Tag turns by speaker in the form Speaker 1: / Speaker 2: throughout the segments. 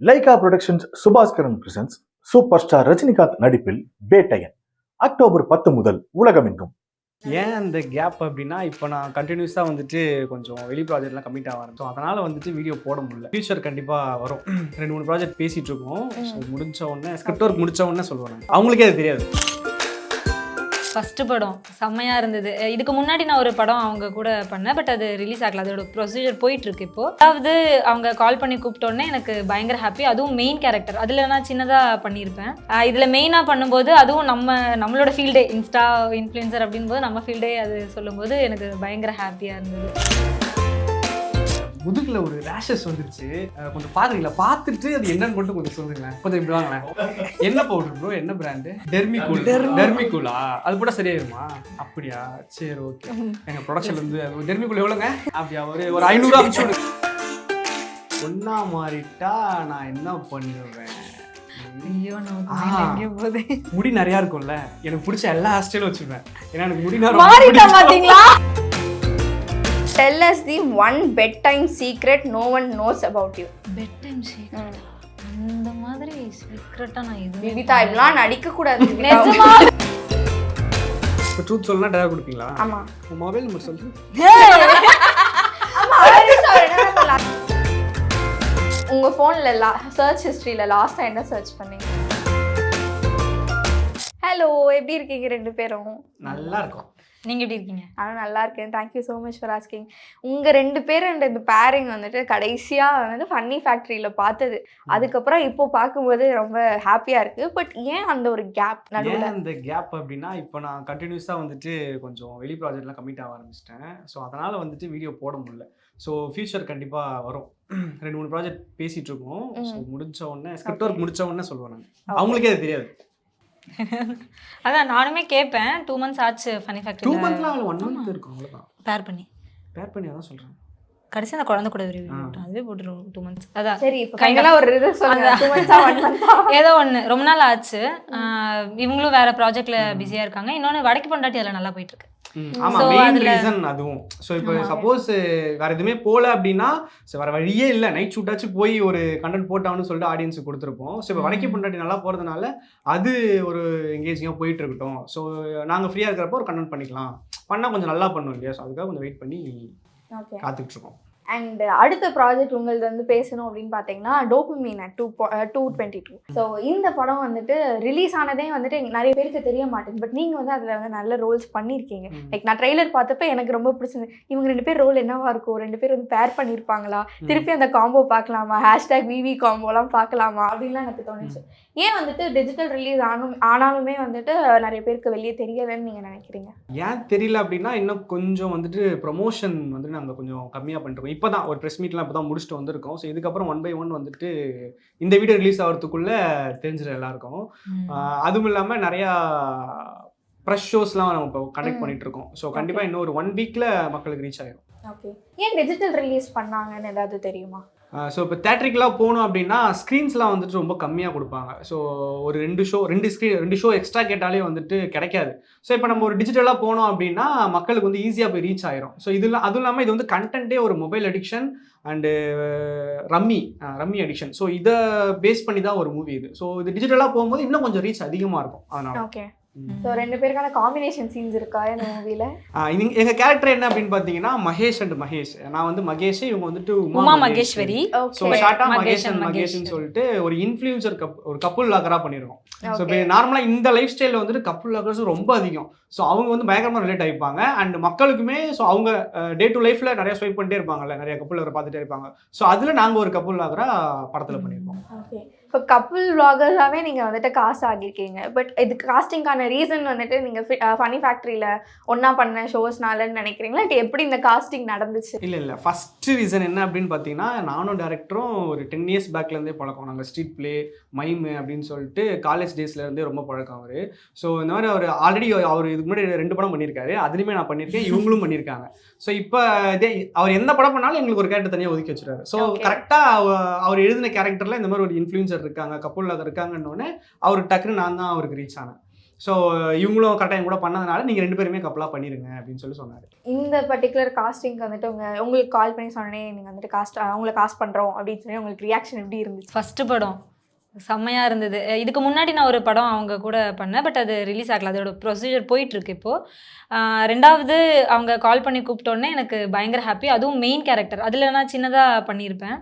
Speaker 1: Lyca productions Subaskaran presents super star Rajinikanth நடிப்பில் Vettaiyan. October பத்து முதல் உலகமெங்கும்.
Speaker 2: ஏன் அந்த கேப் அப்படின்னா இப்போ நான் கண்டினியூஸாக வந்துட்டு கொஞ்சம் வெளி ப்ராஜெக்ட்லாம் கம்மிட் ஆக ஆரம்பிச்சோம். அதனால் வந்துட்டு வீடியோ போட முடியல. ஃபியூச்சர் கண்டிப்பாக வரும். ரெண்டு மூணு ப்ராஜெக்ட் பேசிகிட்டு இருக்கோம். ஸோ முடிஞ்ச உடனே ஸ்கிரிப்ட் ஒர்க் முடிச்ச உடனே சொல்லுவேன் நான். அவங்களுக்கே அது தெரியாது.
Speaker 3: ஃபஸ்ட்டு படம். செம்மையாக இருந்தது. இதுக்கு முன்னாடி நான் ஒரு படம் அவங்க கூட பண்ணேன். பட் அது ரிலீஸ் ஆகல. அதோட ப்ரொசீஜர் போயிட்டுருக்கு இப்போது இப்போ. அதாவது அவங்க கால் பண்ணி கூப்பிட்டோன்னே எனக்கு பயங்கர ஹாப்பி அதுவும் மெயின் கேரக்டர் அதில் நான் சின்னதாக பண்ணியிருப்பேன். இதில் மெயினாக பண்ணும்போது அதுவும் நம்ம நம்மளோட ஃபீல்டே இன்ஸ்டா இன்ஃப்ளூயன்சர் அப்படின் போது நம்ம ஃபீல்டே அது சொல்லும்போது எனக்கு பயங்கர ஹாப்பியாக இருந்தது.
Speaker 2: முதுகில் ஒரு ரேஷஸ் வந்துருச்சு. கொஞ்சம் பார்க்குறீங்களா பார்த்துட்டு அது என்னன்னு மட்டும் கொஞ்சம் சொல்லுங்க கொஞ்சம் இப்படி வாங்களேன். என்ன பவுடர் ப்ரோ என்ன பிராண்டு டெர்மிகூல் டெர்மிகூலா அது கூட சரியாயிருமா? அப்படியா? சரி ஓகே எங்க ப்ரொடக்ஷன்ல இருந்து டெர்மிகூல் எவ்வளோங்க? அப்படியா ஒரு ஒரு ஐநூறுரூவா அனுப்பிச்சு ஒன்னா மாறிட்டா நான் என்ன பண்ணுவேன்?
Speaker 3: ஐயோ
Speaker 2: முடி நிறையா இருக்கும்ல. எனக்கு பிடிச்ச எல்லா ஹேர் ஸ்டைலும் வச்சுப்பேன் ஏன்னா எனக்கு முடி
Speaker 3: மாறிட்டா பாத்தீங்களா
Speaker 4: Tell us the one bedtime secret no one knows about you.
Speaker 3: Bed time secret அந்த மாதிரி சீக்ரெட்டா நான் எதுவுமே
Speaker 4: விவிதா இப்படிலாம் நடிக்க கூடாது.
Speaker 3: நிஜமா?
Speaker 2: இப்போ ட்ரூத் சொல்லலாம் டேரா கொடுப்பீங்களா?
Speaker 4: ஆமா.
Speaker 2: உன் மொபைல் நம்பர் சொல்லு?
Speaker 4: உங்க போன்ல சர்ச் ஹிஸ்டரியில லாஸ்டா என்ன சர்ச் பண்ணீங்க? ஹலோ எப்படி இருக்கீங்க ரெண்டு பேரும்?
Speaker 2: நல்லா இருக்கும்.
Speaker 3: நீங்க எப்படி இருக்கீங்க?
Speaker 4: ஆனால் நல்லா இருக்கேன். Thank you so much for asking உங்கள் ரெண்டு பேரும் இந்த பேரிங் வந்துட்டு கடைசியாக வந்துட்டு ஃபன்னி ஃபேக்ட்ரியில் பார்த்தது. அதுக்கப்புறம் இப்போ பார்க்கும்போது ரொம்ப ஹாப்பியாக இருக்குது பட் ஏன் அந்த ஒரு கேப் நடுவில்?
Speaker 2: அந்த கேப் அப்படின்னா இப்போ நான் கண்டினியூஸாக வந்துட்டு கொஞ்சம் வெளி ப்ராஜெக்ட்லாம் கம்மிட் ஆக ஆரம்பிச்சிட்டேன். ஸோ அதனால் வந்துட்டு வீடியோ போட முடியல. ஸோ ஃபியூச்சர் கண்டிப்பாக வரும். ரெண்டு மூணு ப்ராஜெக்ட் பேசிகிட்டு இருக்கோம். ஸோ முடிஞ்ச உடனே ஸ்கிரிப்ட் ஒர்க் முடிச்ச உடனே சொல்லுவேன் நான். அவங்களுக்கே அது தெரியாது.
Speaker 3: அதான் நானுமே கேட்பேன் டூ மந்த்ஸ் ஆச்சு ஃபனி
Speaker 2: டூ
Speaker 3: ஃபேக்டரி
Speaker 2: மந்த்லாம் அவ்வளோ ஒன் மந்த் இருக்கும் அவ்வளோதான்
Speaker 3: பேர் பண்ணி.
Speaker 2: பேர் பண்ணி அதான் சொல்கிறேன்
Speaker 3: கடைசி அந்த குழந்தை கூட
Speaker 2: ஆ.
Speaker 3: அதுவே போட்டுருவோம் டூ மந்த்ஸ் அதான்.
Speaker 4: சரி. ஃபைனலாக ஒரு இது. டூ
Speaker 3: ஏதோ ஒன்று ரொம்ப நாள் ஆச்சு. இவங்களும் வேற ப்ராஜெக்ட்ல பிஸியா இருக்காங்க. இன்னொன்று வடக்கு பொண்டாட்டி அதில் நல்லா போயிட்டு இருக்கு. So,
Speaker 2: மெயின் ரீசன் அதுவும். ஸோ இப்போ சப்போஸ் வேற எதுவுமே போல அப்படின்னா ஸோ வேற வழியே இல்லை. நைட் ஷூட்டாச்சும் போய் ஒரு கண்டென்ட் போட்டான்னு சொல்லிட்டு ஆடியன்ஸுக்கு கொடுத்துருப்போம். ஸோ இப்போ வடக்கி பொண்டாட்டி நல்லா போகிறதுனால அது ஒரு எங்கேஜிங்காக போயிட்டு இருக்கட்டும். ஸோ நாங்கள் ஃப்ரீயாக இருக்கிறப்போ ஒரு கண்டென்ட் பண்ணிக்கலாம். பண்ணால் கொஞ்சம் நல்லா பண்ணுவோம் இல்லையா? ஸோ அதுக்காக கொஞ்சம் வெயிட் பண்ணி இருக்கோம்.
Speaker 4: அண்ட் அடுத்த ப்ராஜெக்ட் உங்களது வந்து பேசணும் அப்படின்னு பார்த்தீங்கன்னா dopamine two two twenty two so இந்த படம் வந்துட்டு ரிலீஸ் ஆனதே வந்துட்டு நிறைய பேருக்கு தெரிய மாட்டேங்குது. பட் நீங்கள் வந்து அதில் வந்து நல்ல ரோல்ஸ் பண்ணியிருக்கீங்க. லைக் நான் ட்ரெய்லர் பார்த்தப்ப எனக்கு ரொம்ப பிடிச்சிருந்தது. இவங்க ரெண்டு பேர் ரோல் என்னவா இருக்கும் ரெண்டு பேர் வந்து பேர் பண்ணியிருப்பாங்களா திருப்பி அந்த காம்போ பார்க்கலாமா? ஹேஷ்டேக் விவி காம்போலாம் பார்க்கலாமா? அப்படின்லாம் எனக்கு தோணுச்சு. ஏன் வந்துட்டு டிஜிட்டல் ரிலீஸ் ஆனும் ஆனாலுமே வந்துட்டு நிறைய பேருக்கு வெளியே தெரியலன்னு நீங்கள் நினைக்கிறீங்க?
Speaker 2: ஏன் தெரியல அப்படின்னா இன்னும் கொஞ்சம் வந்துட்டு ப்ரொமோஷன் வந்துட்டு நாங்கள் கொஞ்சம் கம்மியாக பண்ணிருக்கோம். இப்போ தான் ஒரு ப்ரெஸ் மீட்லாம் இப்போ தான் முடிச்சுட்டு வந்திருக்கோம். ஸோ இதுக்கப்புறம் ஒன் பை ஒன் வந்துட்டு இந்த வீடியோ ரிலீஸ் ஆகிறதுக்குள்ளே தெரிஞ்சிடும் எல்லாருக்கும். அதுவும் இல்லாமல் நிறையா ப்ரெஷ் ஷோஸ்லாம் நம்ம இப்போ கண்டக்ட். பண்ணிட்டு இருக்கோம். ஸோ கண்டிப்பாக இன்னும் ஒரு ஒன் வீக்கில் மக்களுக்கு ரீச் ஆயிடும்
Speaker 4: ஓகே ஏன் டிஜிட்டல் ரிலீஸ் பண்ணாங்கன்னு ஏதாவது தெரியுமா?
Speaker 2: ஸோ இப்போ தேட்டரிக்கெலாம் போகணும் அப்படின்னா ஸ்க்ரீன்ஸ்லாம் வந்துட்டு ரொம்ப கம்மியாக கொடுப்பாங்க. ஸோ ஒரு ரெண்டு ஷோ ரெண்டு ஸ்க்ரீன் ரெண்டு ஷோ எக்ஸ்ட்ரா கேட்டாலே வந்துட்டு கிடைக்காது. ஸோ இப்போ நம்ம ஒரு டிஜிட்டலாக போனோம் அப்படின்னா மக்களுக்கு வந்து ஈஸியாக போய் ரீச் ஆயிரும். ஸோ இதில் அதுவும் இல்லாமல் இது வந்து கண்டென்ட்டே ஒரு mobile addiction and rummy rummy addiction so இதை பேஸ் பண்ணி தான் ஒரு மூவி இது. ஸோ இது டிஜிட்டலாக போகும்போது இன்னும் கொஞ்சம் ரீச் அதிகமாக இருக்கும். அதனால.
Speaker 4: ஓகே ஸோ ரெண்டு பேருக்கான காம்பினேஷன் சீன்ஸ் இருக்கா இந்த மூவில
Speaker 2: ஆஹ் இங்க எங்க கேரக்டர் என்ன அப்படின்னு பாத்தீங்கன்னா மகேஷ் அண்ட் மகேஷ். நான் வந்து மகேஷ் இவங்க வந்துட்டு
Speaker 3: உமா மகேஸ்வரி.
Speaker 2: ஸோ
Speaker 4: ஓகே
Speaker 2: ஷார்ட்டா
Speaker 3: மகேஷ்
Speaker 2: அண்ட்
Speaker 3: மகேஷ்.
Speaker 2: மகேஷ்னு சொல்லிட்டு ஒரு இன்ஃப்ளூயன்சர் கப் ஒரு கப்புள் லாக்கரா பண்ணிருக்கோம். ஸோ இப்போ நார்மலாக இந்த லைஃப் ஸ்டைலில் வந்துட்டு கப்புள் லாக்கர்ஸ் ரொம்ப அதிகம். ஸோ அவங்க வந்து பயங்கரமாக ரிலேட் ஆகிப்பாங்க. அண்ட் மக்களுக்குமே ஸோ அவங்க டே டு லைஃப்பில் நிறைய ஸ்வைப் பண்ணிட்டே இருப்பாங்கல்ல நிறைய கப்புள் லாக்கர் பார்த்துட்டே இருப்பாங்க. ஸோ அதில் நாங்கள் ஒரு கப்புள் லாக்கரா படத்தில் பண்ணியிருக்கோம்
Speaker 4: ஓகே இப்போ கப்புள் vloggers-ஆவே வந்துட்டு காஸ்ட் ஆகியிருக்கீங்க பட் இது காஸ்டிங்கான ரீசன் வந்துட்டு நீங்கள் ஃபனி ஃபேக்ட்ரியில் ஒன்றா பண்ண ஷோஸ்னாலன்னு நினைக்கிறீங்களா? இல்லை எப்படி இந்த காஸ்டிங் நடந்துச்சு?
Speaker 2: இல்லை இல்லை. ஃபஸ்ட்டு ரீசன் என்ன அப்படின்னு பார்த்தீங்கன்னா நானும் டேரக்டரும் ஒரு டென் இயர்ஸ் பேக்லேருந்தே பழக்கம். நாங்கள் ஸ்ட்ரீட் ப்ளே மைமு அப்படின்னு சொல்லிட்டு காலேஜ் டேஸ்லேருந்தே ரொம்ப பழக்கம் அவர். ஸோ இந்த மாதிரி அவர் ஆல்ரெடி அவர் இதுக்கு முன்னாடி ரெண்டு படம் பண்ணியிருக்காரு அதுலேயுமே நான் பண்ணியிருக்கேன் இவங்களும் பண்ணியிருக்காங்க ஸோ இப்போ இதே அவர் எந்த படம் பண்ணாலும் எங்களுக்கு ஒரு கேரக்டர் தனியாக ஒதுக்கி வச்சிருக்காரு ஸோ. கரெக்டாக அவர் எழுதின கேரக்டரில் இந்த மாதிரி ஒரு இன்ஃப்ளூயன்சர் இருக்காங்க கப்புள் இருக்காங்கன்னொடனே அவருக்கு டக்குன்னு நான் தான் அவருக்கு ரீச் ஆனேன். ஸோ இவங்களும் கரெக்டாக கூட பண்ணதுனால நீங்கள் ரெண்டு பேருமே கப்பலாக பண்ணிருங்க அப்படின்னு சொல்லி சொன்னார்.
Speaker 4: இந்த பர்டிகுலர் காஸ்டிங்க்கு வந்துட்டு உங்க உங்களுக்கு கால் பண்ணி சொன்னே நீங்க வந்துட்டு காஸ்ட் அவங்கள காஸ்ட் பண்றோம் அப்படின்னு சொல்லி உங்களுக்கு ரியாக்ஷன் எப்படி இருந்துச்சு?
Speaker 3: ஃபஸ்ட்டு படம். செம்மையாக இருந்தது. இதுக்கு முன்னாடி நான் ஒரு படம் அவங்க கூட பண்ணேன். பட் அது ரிலீஸ் ஆகல. அதோட ப்ரொசீஜர் போயிட்டுருக்கு இப்போது ரெண்டாவது அவங்க கால் பண்ணி கூப்பிட்டோன்னே எனக்கு பயங்கர ஹாப்பி அதுவும் மெயின் கேரக்டர் அதில் நான் சின்னதாக பண்ணியிருப்பேன்.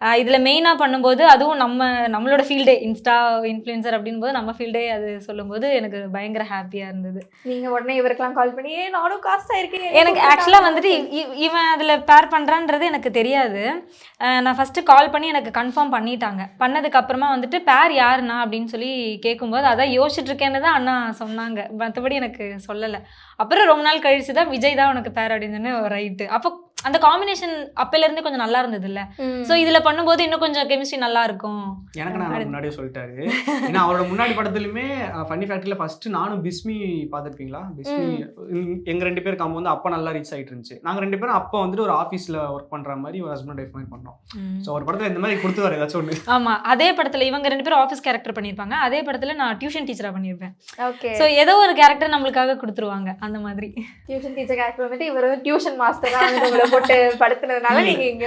Speaker 3: இதில் மெயினாக பண்ணும்போது அதுவும் நம்ம நம்மளோட ஃபீல்டே இன்ஸ்டா இன்ஃப்ளூயன்சர் அப்படின் போது நம்ம ஃபீல்டே அது சொல்லும்போது எனக்கு பயங்கர ஹாப்பியாக இருந்தது.
Speaker 4: நீங்க உடனே இவருக்கெல்லாம் கால் பண்ணி ஏ நானும் காஸ்ட் ஆயிருக்கேன்.
Speaker 3: எனக்கு ஆக்சுவலாக வந்துட்டு இவ்- இவ்- இவன் அதில் பேர் பண்ணுறான்றது எனக்கு தெரியாது. நான் ஃபஸ்ட்டு கால் பண்ணி எனக்கு கன்ஃபார்ம் பண்ணிட்டாங்க. பண்ணதுக்கு அப்புறமா வந்துட்டு பேர் யாருண்ணா அப்படின்னு சொல்லி கேட்கும்போது அதான் யோசிச்சுட்டு இருக்கேன்னு தான் அண்ணா சொன்னாங்க. மற்றபடி எனக்கு சொல்லலை. அப்புறம் ரொம்ப நாள் கழிச்சு தான் விஜய் தான் உனக்கு பேர் அப்படின்னு சொன்னேன். ரைட்டு அப்போ அந்த காம்பினேஷன் அப்போலேருந்து கொஞ்சம் நல்லா இருந்ததுல்ல. ஸோ இதில் பண்ணும்போது இன்னும் கொஞ்சம் கெமிஸ்ட்ரி நல்லா இருக்கும்.
Speaker 2: எனக்கு நான் முன்னாடியே சொல்லிட்டாரு. ஏன்னா அவரோட முன்னாடி படத்துலையுமே ஃபன்னி ஃபேக்டரியில் ஃபர்ஸ்ட் நானும் பிஸ்மி பார்த்துருப்பீங்களா? பிஸ்மி எங்க ரெண்டு பேர் காம்போ வந்து அப்போ நல்லா ரீச் ஆயிட்டு இருந்துச்சு நாங்க ரெண்டு பேரும் அப்போ வந்துட்டு ஒரு ஆஃபீஸில் ஒர்க் பண்ற மாதிரி ஒரு ஹஸ்பண்ட் ஒய்ஃப் மாதிரி பண்ணோம். ஸோ ஒரு படத்துல இந்த மாதிரி கொடுத்துவாரு ஏதாச்சும் ஒன்று
Speaker 3: ஆமா அதே படத்துல இவங்க ரெண்டு பேரும் ஆஃபீஸ் கேரக்டர் பண்ணியிருப்பாங்க. அதே படத்துல நான் டியூஷன் டீச்சரா பண்ணியிருப்பேன்.
Speaker 4: ஓகே
Speaker 3: ஸோ ஏதோ ஒரு கேரக்டர் நம்மளுக்காக கொடுத்துருவாங்க அந்த மாதிரி.
Speaker 4: டியூஷன் டீச்சர் கேரக்டர் வந்துட்டு இவர் டியூஷன் மாஸ்டர் உங்களை போட்டு படுத்துனதுனால நீங்க இங்க.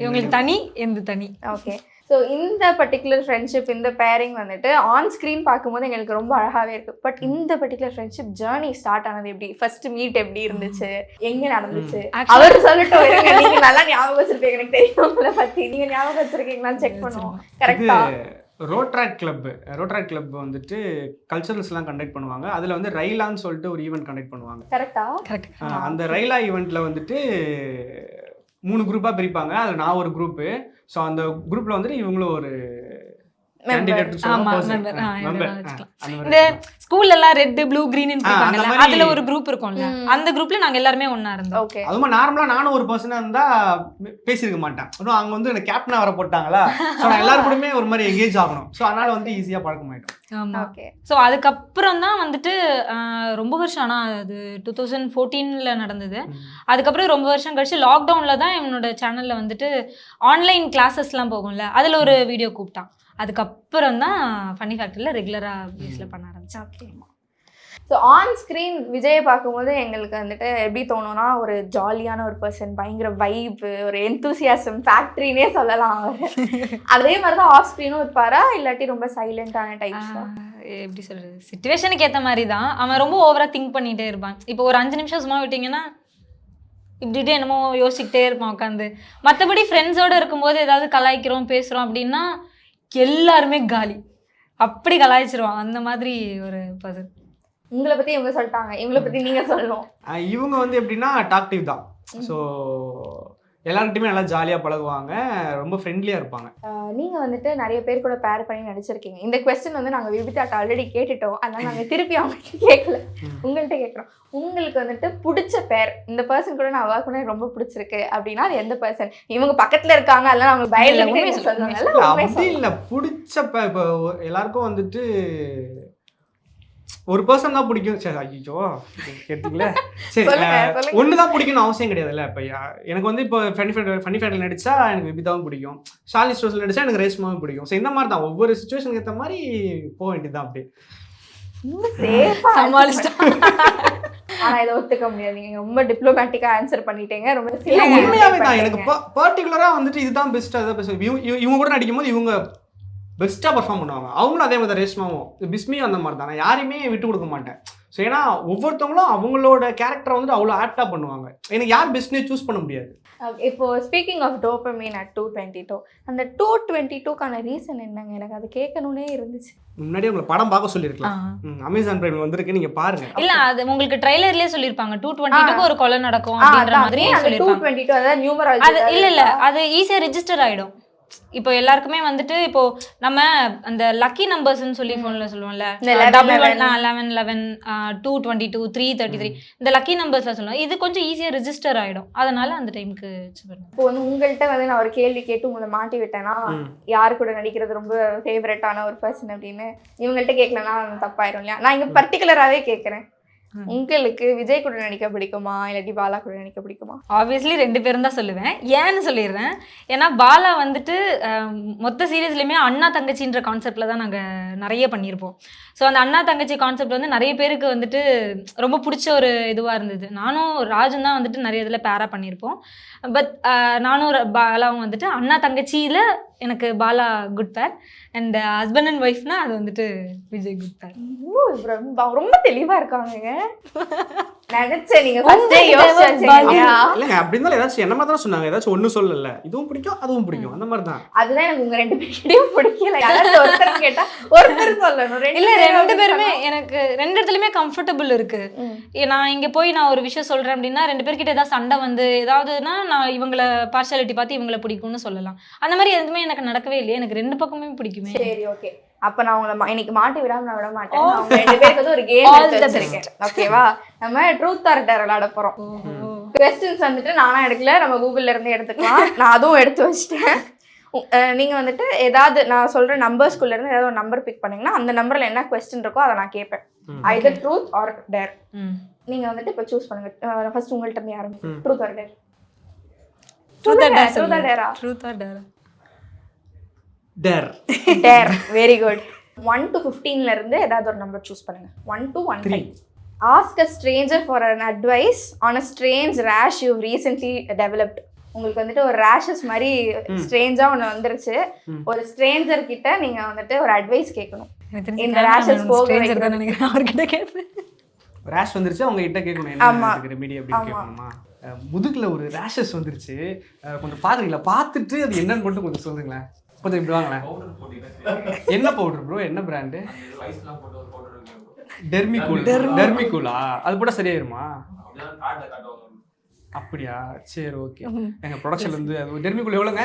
Speaker 3: இவங்களுக்கு தனி எந்த தனி.
Speaker 4: ஓகே ஸோ இந்த பர்டிகுலர் ஃப்ரெண்ட்ஷிப் இந்த பேரிங் வந்துட்டு ஆன் ஸ்க்ரீன் பார்க்கும்போது எங்களுக்கு ரொம்ப அழகாவே இருக்கு. பட் இந்த பர்டிகுலர் ஃப்ரெண்ட்ஷிப் ஜேர்னி ஸ்டார்ட் ஆனது எப்படி? ஃபர்ஸ்ட் மீட் எப்படி இருந்துச்சு? எங்க நடந்துச்சு? அவர் சொல்லட்டும் இருங்க, நீங்க நல்லா ஞாபகம் வச்சிருப்பீங்க எனக்கு தெரியும். உங்களை பத்தி. நீங்க ஞாபகம் வச்சிருக்கீங்களான்னு செக் பண்ணுவோம். கரெக்டா
Speaker 2: ரோட்ராக் கிளப் ரோட்ராக் கிளப் வந்துட்டு கல்ச்சரல்ஸ்லாம் கண்டக்ட் பண்ணுவாங்க. அதில் வந்து ரைலான்னு சொல்லிட்டு ஒரு ஈவெண்ட் கண்டக்ட் பண்ணுவாங்க. அந்த ரைலா ஈவெண்ட்டில் வந்துட்டு மூணு குரூப்பாக பிரிப்பாங்க. அதில் நான் ஒரு குரூப்பு ஸோ அந்த குரூப்பில் வந்துட்டு இவங்களும் ஒரு
Speaker 3: ஸ்கூல்ல எல்லாம் ரெட் ப்ளூ கிரீன் அதுல ஒரு குரூப் இருக்கும்ல. அந்த குரூப்ல நாங்க எல்லாருமே ஒண்ணா இருந்தோம்.
Speaker 4: ஓகே.
Speaker 2: நார்மலாக நானும் ஒரு பர்சனாக இருந்தால் பேசியிருக்க மாட்டேன். அவங்க வந்து எனக்கு வர போட்டாங்களா? ஸோ நான் எல்லாரும் ஒரு மாதிரி எங்கேஜ் ஆகணும். ஸோ அதனால வந்து ஈஸியாக பழக்கமாயிட்டோம்
Speaker 3: ஆமா.
Speaker 4: ஓகே.
Speaker 3: ஸோ அதுக்கப்புறம் தான் வந்துட்டு ரொம்ப வருஷம் ஆனா அது டூ தௌசண்ட் ஃபோர்டீன்ல நடந்தது. அதுக்கப்புறம் ரொம்ப வருஷம் கழிச்சு லாக்டவுன்ல தான் என்னோட சேனல்ல வந்துட்டு ஆன்லைன் கிளாஸஸ்லாம் போகும்ல அதுல ஒரு வீடியோ கூப்பிட்டான். அதுக்கப்புறம் தான் ஃபன்னி ஃபேக்டரியில் ரெகுலராக பேஸில் பண்ண ஆரம்பிச்சேன்.
Speaker 4: ஓகே ஸோ ஆன் ஸ்க்ரீன் விஜயை பார்க்கும்போது எங்களுக்கு வந்துட்டு எப்படி தோணும்னா ஒரு ஜாலியான ஒரு பர்சன் பயங்கர வைப்பு ஒரு எந்தூசியாசம் ஃபேக்ட்ரினே சொல்லலாம் அவர். அதே மாதிரி தான் ஆஃப் ஸ்க்ரீனும் இருப்பாரா? இல்லாட்டி ரொம்ப சைலண்டான டைப்ஸ்
Speaker 3: எப்படி சொல்றது? சுச்சுவேஷனுக்கு ஏற்ற மாதிரி தான் அவன் ரொம்ப ஓவரா திங்க் பண்ணிட்டே இருப்பான். இப்போ ஒரு அஞ்சு நிமிஷம் சும்மா விட்டீங்கன்னா இப்படிட்டு என்னமோ யோசிச்சுக்கிட்டே இருப்பான் உட்காந்து மற்றபடி ஃப்ரெண்ட்ஸோட இருக்கும்போது ஏதாவது கலாய்க்கிறோம் பேசுகிறோம் அப்படின்னா எல்லாருமே காலி. அப்படி கலாய்ச்சிருவான் அந்த மாதிரி ஒரு பர்சன்
Speaker 4: உங்களை பத்தி இவங்க சொல்லிட்டாங்க. இவங்களை பத்தி நீங்க சொல்லணும்.
Speaker 2: இவங்க வந்து எப்படின்னா டாக்டிவ் தான். ஸோ எல்லார்கிட்டையுமே நல்லா ஜாலியாக பழகுவாங்க. ரொம்ப ஃப்ரெண்ட்லியாக இருப்பாங்க.
Speaker 4: ஆஹ் நீங்க வந்துட்டு நிறைய பேர் கூட பேர் பண்ணி நடிச்சிருக்கீங்க. இந்த கொஸ்டின் வந்து நாங்க விபிதாட்ட ஆல்ரெடி கேட்டுட்டோம். அதனால நாங்க திருப்பி அவங்ககிட்ட கேட்கல. உங்கள்கிட்ட கேட்குறோம் உங்களுக்கு வந்துட்டு பிடிச்ச பேர் இந்த பர்சன் கூட நான் ஒர்க் பண்ண ரொம்ப பிடிச்சிருக்கு அப்படின்னா அது எந்த பர்சன் இவங்க பக்கத்துல இருக்காங்க அதெல்லாம் அவங்க
Speaker 3: இல்ல,
Speaker 4: பயந்து
Speaker 3: உண்மையை சொல்லு,
Speaker 4: சொல்லுவாங்கல்ல
Speaker 2: இல்ல, பிடிச்ச இப்போ எல்லாருக்கும் வந்துட்டு ஒரு பர்சன் தான் பிடிக்கும். சரி ஐயோ கேட்டீங்களே? சரி. ஒன்று தான் பிடிக்கணும்னு அவசியம் கிடையாதுல்ல இப்போ எனக்கு வந்து இப்போ ஃபனி ஃபேட் ஃபனி ஃபேட்டில் நடிச்சா எனக்கு விபிதாவும் பிடிக்கும். ஷாலி ஸ்டோர்ஸில் நடிச்சா எனக்கு ரேஷ்மாவும் பிடிக்கும். ஸோ இந்த மாதிரி தான் ஒவ்வொரு சுச்சுவேஷனுக்கு ஏற்ற மாதிரி போக வேண்டியதுதான் அப்படி.
Speaker 4: ஆனா இதை ஒத்துக்க முடியாது. நீங்க ரொம்ப டிப்ளமேட்டிக்கா ஆன்சர் பண்ணிட்டீங்க. ரொம்ப
Speaker 2: உண்மையாவே தான். எனக்கு. பர்டிகுலரா வந்துட்டு இதுதான் பெஸ்ட் அதான் பெஸ்ட் இவங்க கூட நடிக்கும் போது இவங்க பெஸ்ட்டாக பர்ஃபார்ம் பண்ணுவாங்க. அவங்களும் அதே மாதிரி தான் ரேஷ்மாவும் பிஸ்மியும் அந்த மாதிரி தான் நான் யாரையுமே விட்டு கொடுக்க மாட்டேன். ஸோ ஏன்னா ஒவ்வொருத்தவங்களும் அவங்களோட கேரக்டரை வந்துட்டு அவ்வளோ ஆப்டாக பண்ணுவாங்க. எனக்கு யார் பெஸ்ட்னே சூஸ் பண்ண முடியாது.
Speaker 4: இப்போ speaking of dopamine at two twenty two அந்த டூ டுவெண்ட்டி டூக்கான ரீசன் என்னங்க? எனக்கு அது கேட்கணும்னே இருந்துச்சு.
Speaker 2: முன்னாடியே உங்களை படம் பார்க்க சொல்லியிருக்கலாம். அமேசான் பிரைம் வந்திருக்கு நீங்க பாருங்க.
Speaker 3: இல்ல அது உங்களுக்கு ட்ரைலர்லயே சொல்லிருப்பாங்க டூ டுவெண்ட்டி ஒரு கொலை நடக்கும் அப்படின்ற. மாதிரி
Speaker 4: டூ டுவெண்ட்டி டூ அதாவது நியூமராலஜி
Speaker 3: அது இல்ல இல்ல அது ஈஸியா ரெஜிஸ்டர் ஆயிடும். இப்போ எல்லாருக்குமே வந்துட்டு இப்போ நம்ம அந்த லக்கி நம்பர்ஸ்னு சொல்லி போன்ல சொல்லுவோம்ல.
Speaker 4: இந்த 11,
Speaker 3: double one
Speaker 4: 11.
Speaker 3: Eleven eleven two twenty two three thirty three இந்த லக்கி நம்பர்ஸ்ல சொல்லுவோம். இது கொஞ்சம் ஈஸியா ரெஜிஸ்டர் ஆயிடும். அதனால அந்த டைமுக்கு
Speaker 4: இப்போ வந்து உங்கள்கிட்ட வந்து நான் ஒரு கேள்வி கேட்டு உங்களை மாட்டி விட்டேன்னா. யார் கூட நடிக்கிறது ரொம்ப ஃபேவரட்டான ஒரு பர்சன் அப்படின்னு இவங்கள்ட்ட கேட்கலன்னா தப்பாயிரும் இல்லையா? நான் இங்க பர்டிகுலராகவே கேட்குறேன் உங்களுக்கு விஜய் கூட நடிக்க பிடிக்குமா? இல்லாட்டி பாலா கூட நடிக்க பிடிக்குமா?
Speaker 3: ஆப்வியஸ்லி ரெண்டு பேரும் தான் சொல்லுவேன். ஏன்னு சொல்லிடுறேன். ஏன்னா பாலா வந்துட்டு மொத்த சீரியஸ்லையுமே அண்ணா தங்கச்சின்ற கான்செப்டில் தான் நாங்கள் நிறைய பண்ணியிருப்போம். ஸோ அந்த அண்ணா தங்கச்சி கான்செப்ட் வந்து நிறைய பேருக்கு வந்துட்டு ரொம்ப பிடிச்ச ஒரு இதுவாக இருந்தது. நானும் ராஜும் தான் வந்துட்டு நிறைய இதில் பேரா பண்ணியிருப்போம். பட் நானும் பாலாவும் வந்துட்டு அண்ணா தங்கச்சியில் எனக்கு Bala good pair and husband and ஒய்ஃப்னா அது வந்துட்டு விஜய் குட் பேர்
Speaker 4: ரொம்ப ரொம்ப தெளிவாக இருக்காங்க நினைச்சேன் நீங்க ஃபர்ஸ்டே
Speaker 3: உங்களுக்கு
Speaker 4: யோசிச்சு
Speaker 3: தேவை
Speaker 4: வச்சீங்க.
Speaker 2: இல்லைங்க அப்படி இருந்தாலும் ஏதாச்சும் என்ன மாதிரி தான் சொன்னாங்க. ஏதாச்சும் ஒன்றும் சொல்லல. இதுவும் பிடிக்கும் அதுவும் பிடிக்கும். அந்த மாதிரி தான்.
Speaker 4: அதுதான் எனக்கு உங்க ரெண்டு பேர்கிட்டயும் பிடிக்கல. யாராச்சும் ஒருத்தர் கேட்டா ஒருத்தர் சொல்லணும். ரெண்டு
Speaker 3: இல்ல
Speaker 4: பேரும்
Speaker 3: ரெண்டு
Speaker 4: அப்படி
Speaker 3: பேருமே எனக்கு ரெண்டு இடத்துலயுமே கம்ஃபர்டபுள் இருக்கு. நான் இங்க போய் நான் ஒரு விஷயம் சொல்றேன் அப்படின்னா ரெண்டு பேர்கிட்ட ஏதாவது சண்டை வந்து ஏதாவதுன்னா நான் இவங்கள பார்ஷாலிட்டி பார்த்து இவங்கள பிடிக்கும்னு சொல்லலாம். அந்த மாதிரி எதுவுமே எனக்கு நடக்கவே இல்லையே. எனக்கு ரெண்டு பக்கமே பிடிக்குமே.
Speaker 4: சரி ஓகே அப்ப நான் உங்களை இன்னைக்கு மாட்டி விடாம நான் விட மாட்டேன். உங்க ரெண்டு பேருக்கு வந்து ஒரு கேம் எடுத்து வச்சிருக்கேன். ஓகேவா நம்ம ட்ரூத் ஆர் டேர் விளையாட போறோம். கொஸ்டின்ஸ் வந்துட்டு நானா எடுக்கல நம்ம கூகுள்ல இருந்து எடுத்துக்கலாம். நான் அதுவும் எடுத்து வச்சிட்டேன். நீங்க வந்துட்டு ஏதாவது நான் சொல்ற நம்பர்ஸ்குள்ள இருந்து ஏதாவது ஒரு நம்பர் பிக் பண்ணீங்கன்னா அந்த நம்பர்ல என்ன கொஸ்டின் இருக்கோ அதை நான் கேட்பேன். Either truth or dare. நீங்க வந்துட்டு இப்ப சூஸ் பண்ணுங்க. ஃபர்ஸ்ட் உங்கள்ட்ட இருந்து ஆரம்பிங்க
Speaker 2: ம்.
Speaker 4: Truth or dare truth. Or Dera
Speaker 3: Truth or dare?
Speaker 2: Dare
Speaker 4: dare very good one to ஃபிஃப்டீன்ல இருந்து ஏதாவது ஒரு நம்பர் சூஸ் பண்ணுங்க. One two one
Speaker 2: three
Speaker 4: ask a stranger for an advice on a strange rash you recently developed உங்களுக்கு வந்துட்டு ஒரு rashes மாதிரி. ஸ்ட்ரேஞ்சா ஒன்று வந்துருச்சு. ஒரு ஸ்ட்ரேஞ்சர் கிட்ட நீங்க வந்துட்டு ஒரு அட்வைஸ் கேட்கணும். இந்த
Speaker 3: வந்து
Speaker 4: போக
Speaker 3: நினைக்கிறேன். அவர்கிட்ட கேட்பேன்
Speaker 2: ரேஷ் வந்துருச்சு அவங்க கிட்ட கேட்கணும்
Speaker 4: ஆமா.
Speaker 2: என்ன ரெமெடி அப்படின்னு
Speaker 4: ஆமா.
Speaker 2: கேட்கணுமா? அஹ் முதுகுல ஒரு ரேஷஸ் வந்துருச்சு. கொஞ்சம் பாக்குறீங்களா பார்த்துட்டு அது என்னன்னு மட்டும் கொஞ்சம் சொல்லுங்களேன். கொஞ்சம் இப்படி வாங்களேன் என்ன பவுடர் ப்ரோ என்ன பிராண்டு டெர்மிகூல் டெர்மிகூலா அது கூட சரியாயிருமா? அப்படியா? சரி ஓகே எங்க ப்ரொடக்ஷன்ல இருந்து அது டெர்மிகூல் எவ்வளோங்க?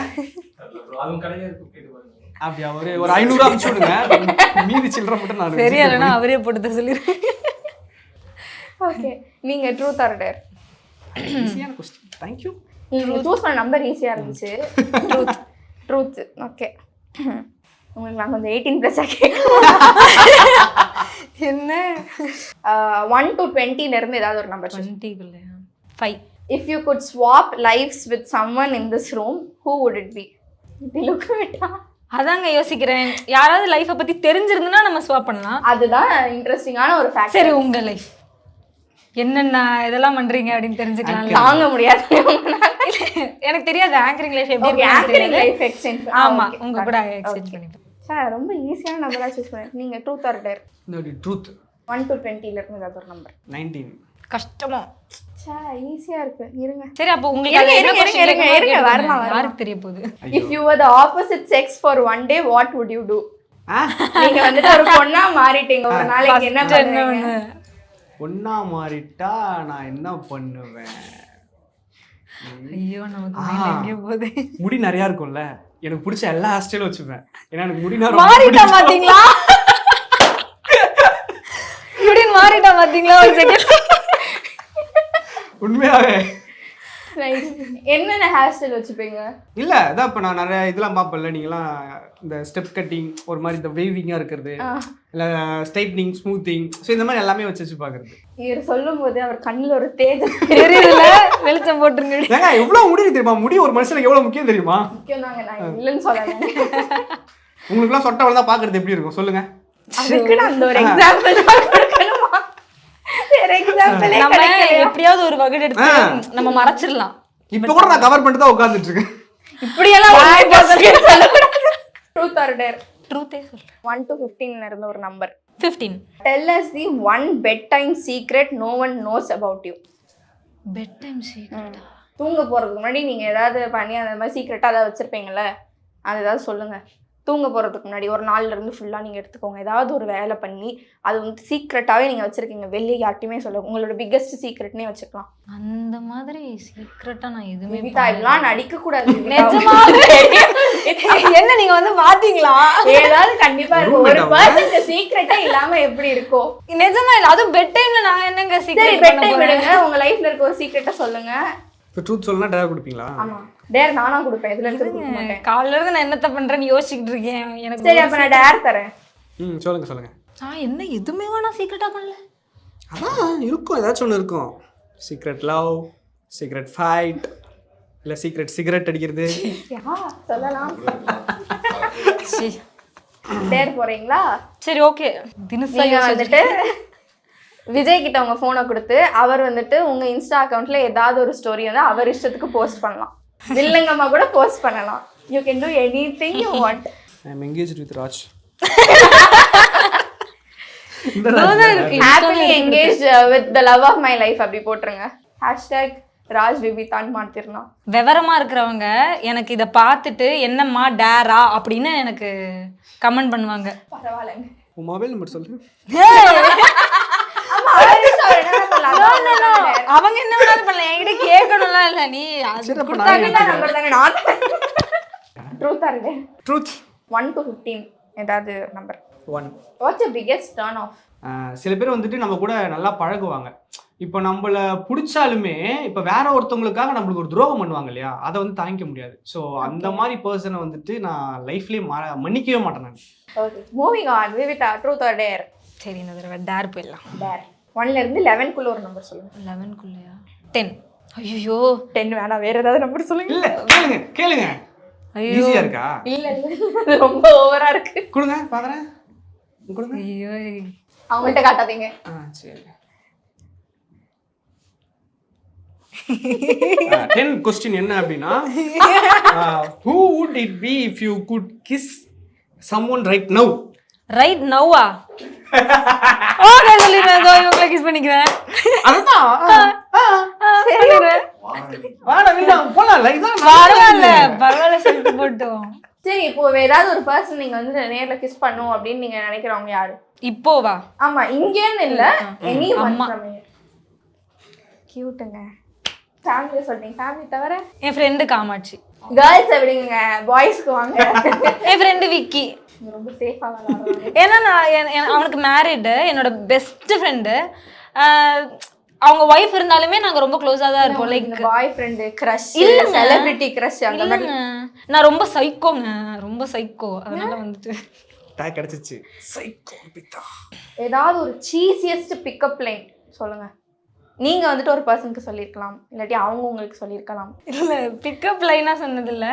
Speaker 2: அப்படியா ஒரு ஒரு ஐநூறுரூவா அனுப்பிச்சு விடுங்க. மீதி சில்லற மட்டும் நான்
Speaker 3: சரியா அவரே போட்டு தர சொல்லிடுறேன்.
Speaker 4: ஓகே நீங்க ட்ரூத் ஆர் டேர்
Speaker 2: ஈஸியான கொஸ்டின் தேங்க்யூ
Speaker 4: நீங்க சூஸ் பண்ண நம்பர் ஈஸியா இருந்துச்சு. ட்ரூத் ட்ரூத் ஓகே உங்களுக்கு நான் கொஞ்சம் எயிட்டீன் ப்ளஸ்
Speaker 3: என்ன?
Speaker 4: ஒன் டு டுவெண்ட்டில இருந்து ஏதாவது ஒரு number
Speaker 3: டுவெண்ட்டிக்குள்ள five
Speaker 4: if you could swap lifes with someone in this room who would it be இப்படி லுக் விட்டா?
Speaker 3: அதாங்க யோசிக்கிறேன். யாராவது லைஃப்பை பத்தி தெரிஞ்சிருந்துன்னா நம்ம ஸ்வாப் பண்ணலாம்.
Speaker 4: அதுதான் இன்ட்ரெஸ்டிங்கான ஒரு ஃபேக்ட்
Speaker 3: சரி உங்க லைஃப் என்னென்ன இதெல்லாம் பண்றீங்க அப்படின்னு தெரிஞ்சுக்கலாம்
Speaker 4: தாங்க முடியாது.
Speaker 3: எனக்கு தெரியாது ஆங்கரிங் லைஃப் எப்படி
Speaker 4: ஆங்கரிங். லைஃப் எக்ஸ்சேஞ்ச்
Speaker 3: ஆமா உங்க கூட எக்ஸ்சேஞ்ச் பண்ணிப்பேன்
Speaker 4: சார் ரொம்ப ஈஸியான நம்பரா சூஸ் பண்ணி நீங்க truth or dare
Speaker 2: truth
Speaker 4: one to டுவெண்ட்டில இருந்து ஏதாவது ஒரு நம்பர்
Speaker 2: நைன்டீன்
Speaker 3: கஷ்டமா.
Speaker 4: சே ஈஸியா இருக்கு. இருங்க.
Speaker 3: சரி அப்போ உங்களுக்கு
Speaker 4: இருங்க. வரலாம்.
Speaker 3: யாருக்கு தெரிய போகுது?
Speaker 4: If you the opposite sex for one day what would you do நீங்க வந்துட்டு ஒரு பொண்ணா மாறிட்டீங்க. ஒரு நாளைக்கு என்ன பண்ணுவீங்க?
Speaker 2: ஒன்னா மாறிட்டா நான் என்ன பண்ணுவேன்?
Speaker 3: ஐயோ நமக்கு
Speaker 2: முடி நிறைய இருக்கும்ல. எனக்கு பிடிச்ச எல்லா ஹேர் ஸ்டைலும் வச்சுப்பேன். ஏன்னா எனக்கு முடினா ரொம்ப
Speaker 3: மாறிட்டா. பாத்தீங்களா? இப்படின்னு மாறிட்டா பாத்தீங்களா ஒரு செகண்ட்
Speaker 2: உண்மையாவே.
Speaker 4: என்னென்ன ஹேர் ஸ்டைல் வச்சுப்பீங்க?
Speaker 2: இல்ல அதான் இப்ப நான் நிறைய இதெல்லாம் பார்ப்பேன்ல நீங்களாம் இந்த ஸ்டெப் கட்டிங் ஒரு மாதிரி இந்த வேவிங்கா இருக்கிறது. இல்ல ஸ்ட்ரைட்னிங் ஸ்மூத்திங் ஸோ இந்த மாதிரி எல்லாமே வச்சு வச்சு பாக்குறது
Speaker 4: இவர் சொல்லும் போது அவர் கண்ணுல ஒரு தேஜஸ்
Speaker 3: தெரியல வெளிச்சம் போட்டுருங்க.
Speaker 2: ஏங்க எவ்வளவு முடி இருக்கு தெரியுமா? முடி ஒரு மனுஷனுக்கு எவ்வளவு முக்கியம் தெரியுமா?
Speaker 4: முக்கியம் தாங்க நான் இல்லைன்னு சொல்லலை.
Speaker 2: உங்களுக்குலாம் சொட்டை வளர்ந்தா பாக்குறது எப்படி இருக்கும்? சொல்லுங்க.
Speaker 4: அதுக்கு அந்த ஒரு எக்ஸாம்பிளே
Speaker 3: நம்ம எப்படியாவது ஒரு வகுடு எடுத்து நம்ம மறைச்சிடலாம்.
Speaker 2: இப்ப கூட நான் கவர் பண்ணிட்டு தான் உட்கார்ந்துட்டு இருக்கேன்
Speaker 3: இப்படியெல்லாம்
Speaker 4: ட்ரூத் ஆர் டேர்
Speaker 3: ட்ரூத்தே சொல்றேன்
Speaker 4: ஒன் டு ஃபிஃப்டீன்ல இருந்து ஒரு number
Speaker 3: fifteen
Speaker 4: tell us the one bedtime secret no one knows about you
Speaker 3: bedtime சீக்கிரம்
Speaker 4: தூங்க போறதுக்கு முன்னாடி நீங்க ஏதாவது பண்ணி அந்த மாதிரி சீக்ரெட்டா ஏதாவது வச்சிருப்பீங்கல்ல அது ஏதாவது சொல்லுங்க. தூங்க போறதுக்கு முன்னாடி ஒரு நாள்ல இருந்து ஃபுல்லா நீங்க எடுத்துக்கோங்க. ஏதாவது ஒரு வேலை பண்ணி அது வந்து சீக்ரெட்டாவே நீங்க வச்சிருக்கீங்க. வெளியே யார்ட்டையுமே சொல்ல உங்களோட பிக்கஸ்ட் சீக்ரெட்னே வச்சுக்கலாம்.
Speaker 3: அந்த மாதிரி சீக்கிரட்டா நான் எதுவுமே
Speaker 4: விவிதா இதெல்லாம் நடிக்க கூடாது
Speaker 3: நிஜமா? என்ன நீங்க வந்து பாத்தீங்களா
Speaker 4: ஏதாவது கண்டிப்பா இருக்கும். ஒரு
Speaker 2: Roommate
Speaker 4: பர்சன் சீக்ரெட்டே இல்லாம எப்படி இருக்கும்
Speaker 3: நிஜமா இல்ல அதுவும் பெட் டைம்ல நான் என்னங்க
Speaker 4: சரி
Speaker 3: சீக்கிரம்
Speaker 4: பெட் டைம் விடுங்க. உங்க லைஃப்ல இருக்க ஒரு சீக்ரெட்டை சொல்லுங்க.
Speaker 2: இப்போ ட்ரூத் சொல்லலாம் டேரா கொடுப்பீங்களா?
Speaker 4: ஆமா. டேர் நானா கொடுப்பேன். இதுல இருந்து கொடுக்க மாட்டேன்.
Speaker 3: காலையில இருந்து நான் என்னத்த பண்றேன்னு யோசிச்சுக்கிட்டு இருக்கேன். எனக்கு
Speaker 4: சரி அப்ப நான் டேர் தரேன்.
Speaker 2: ம் சொல்லுங்க சொல்லுங்க.
Speaker 3: நான் என்ன எதுவுமே வேணா சீக்கிரட்டா பண்ணல.
Speaker 2: அதான் இருக்கும் ஏதாச்சும் ஒன்று இருக்கும். சீக்ரெட் லவ் சீக்ரெட் ஃபைட் இல்லை சீக்ரெட் சிகரெட் அடிக்கிறது.
Speaker 4: சொல்லலாம். டேர் போறீங்களா?
Speaker 3: சரி ஓகே தினசரி
Speaker 4: நீங்க வந்துட்டு விஜய் கிட்ட உங்க போனை கொடுத்து அவர் வந்துட்டு உங்க இன்ஸ்டா அக்கவுண்ட்ல ஏதாவது ஒரு ஸ்டோரி வந்து அவர் இஷ்டத்துக்கு போஸ்ட் பண்ணலாம். வில்லங்கம்மா கூட போஸ்ட் பண்ணலாம். You can do anything you want
Speaker 2: I am engage with Raj
Speaker 4: happily engage with the love of my life அப்படி போட்டுருங்க. ஹேஷ்டேக் ராஜ் விபிதான் மாத்திரலாம்
Speaker 3: விவரமா இருக்கிறவங்க எனக்கு இதை பார்த்துட்டு என்னம்மா டேரா அப்படின்னு எனக்கு கமெண்ட் பண்ணுவாங்க.
Speaker 4: பரவாயில்லைங்க.
Speaker 2: உன் மொபைல் நம்பர் சொல்லு.
Speaker 4: பண்ணலாம்?
Speaker 3: அவங்க என்ன வேணாலும் பண்ணல என்கிட்ட கேட்கணும்லாம் இல்ல நீ
Speaker 4: ட்ரூத்தா இருக்கு.
Speaker 2: ட்ரூத்
Speaker 4: ஒன் டு ஃபிஃப்டீன் ஏதாவது number
Speaker 2: one
Speaker 4: what's biggest turn off
Speaker 2: சில பேர் வந்துட்டு நம்ம கூட நல்லா பழகுவாங்க. இப்போ நம்மள பிடிச்சாலுமே இப்போ வேற ஒருத்தவங்களுக்காக நம்மளுக்கு ஒரு துரோகம் பண்ணுவாங்க இல்லையா? அதை வந்து தாங்கிக்க முடியாது. ஸோ அந்த மாதிரி பர்சனை வந்துட்டு நான் லைஃப்லேயே மா மன்னிக்கவே மாட்டேன் நான்.
Speaker 4: Okay moving on Vividha truth or dare
Speaker 3: சரி இந்த தடவை டேர் போயிடலாம்.
Speaker 4: டேர் ஒன்ல இருந்து லெவன்குள்ள ஒரு நம்பர் சொல்லுங்க.
Speaker 3: லெவன்குள்ளயா டென் ஐயோ
Speaker 4: டென் வேணாம் வேற ஏதாவது நம்பர் சொல்லுங்க.
Speaker 2: இல்லை கேளுங்க கேளுங்க.
Speaker 3: ஐயோ.
Speaker 2: ஈஸியா இருக்கா?
Speaker 4: இல்ல இல்ல ரொம்ப ஓவரா இருக்கு.
Speaker 2: கொடுங்க பாக்குறேன். கொடுங்க.
Speaker 3: ஐயோ.
Speaker 4: அவங்கள்ட்ட காட்டாதீங்க.
Speaker 2: ஆ சரி. டென் கொஸ்டின் என்ன அப்படின்னா who would it be if you could kiss someone right now
Speaker 3: right நவ்வா ஓ நான் சொல்லிடுறேன் இதோ இவங்களை கிஸ் பண்ணிக்கிறேன்.
Speaker 2: அதுதான்.
Speaker 3: சொல்லிடுறேன்
Speaker 2: வாடா வீடா போலாம்ல இதான்
Speaker 3: பரவாயில்ல பரவாயில்ல சொல்லிட்டு போட்டோம்.
Speaker 4: சரி இப்போ ஏதாவது ஒரு பர்சன் நீங்க வந்து நேர்ல கிஸ் பண்ணும் அப்படின்னு நீங்க நினைக்கிறவங்க யாரு?
Speaker 3: இப்போவா
Speaker 4: ஆமா இங்கேன்னு இல்ல எனி
Speaker 3: அம்மா.
Speaker 4: கியூட்டுங்க ஃபேமிலி சொல்றீங்க ஃபேமிலி தவிர?
Speaker 3: என் ஃப்ரெண்டு காமாட்சி.
Speaker 4: கேர்ள்ஸ் எப்படிங்க பாய்ஸ்க்கு வாங்க.
Speaker 3: என் ஃப்ரெண்டு விக்கி.
Speaker 4: ரொம்ப சேஃபா விளாடுவாங்க
Speaker 3: ஏன்னா நான் அவனுக்கு மேரிடு என்னோட பெஸ்ட் ஃப்ரெண்டு அவங்க ஒய்ஃப் இருந்தாலுமே நாங்க ரொம்ப க்ளோஸா தான் இருப்போம். லைக்
Speaker 4: பாய் ஃப்ரெண்டு கிரஷ்
Speaker 3: இல்லைங்க.
Speaker 4: செலிபிரிட்டி கிரஷ் அந்த மாதிரி.
Speaker 3: நான் ரொம்ப சைக்கோங்க ரொம்ப சைக்கோ அதனால வந்துட்டு.
Speaker 2: டேக் கிடைச்சிச்சு. சைக்கோ பித்தா.
Speaker 4: ஏதாவது ஒரு சீசியஸ்ட் பிக்கப் லைன் சொல்லுங்க. நீங்க வந்துட்டு ஒரு பர்சனுக்கு சொல்லியிருக்கலாம் இல்லாட்டி அவங்க உங்களுக்கு சொல்லியிருக்கலாம்
Speaker 3: இல்லை பிக்கப் லைனாக சொன்னதில்ல.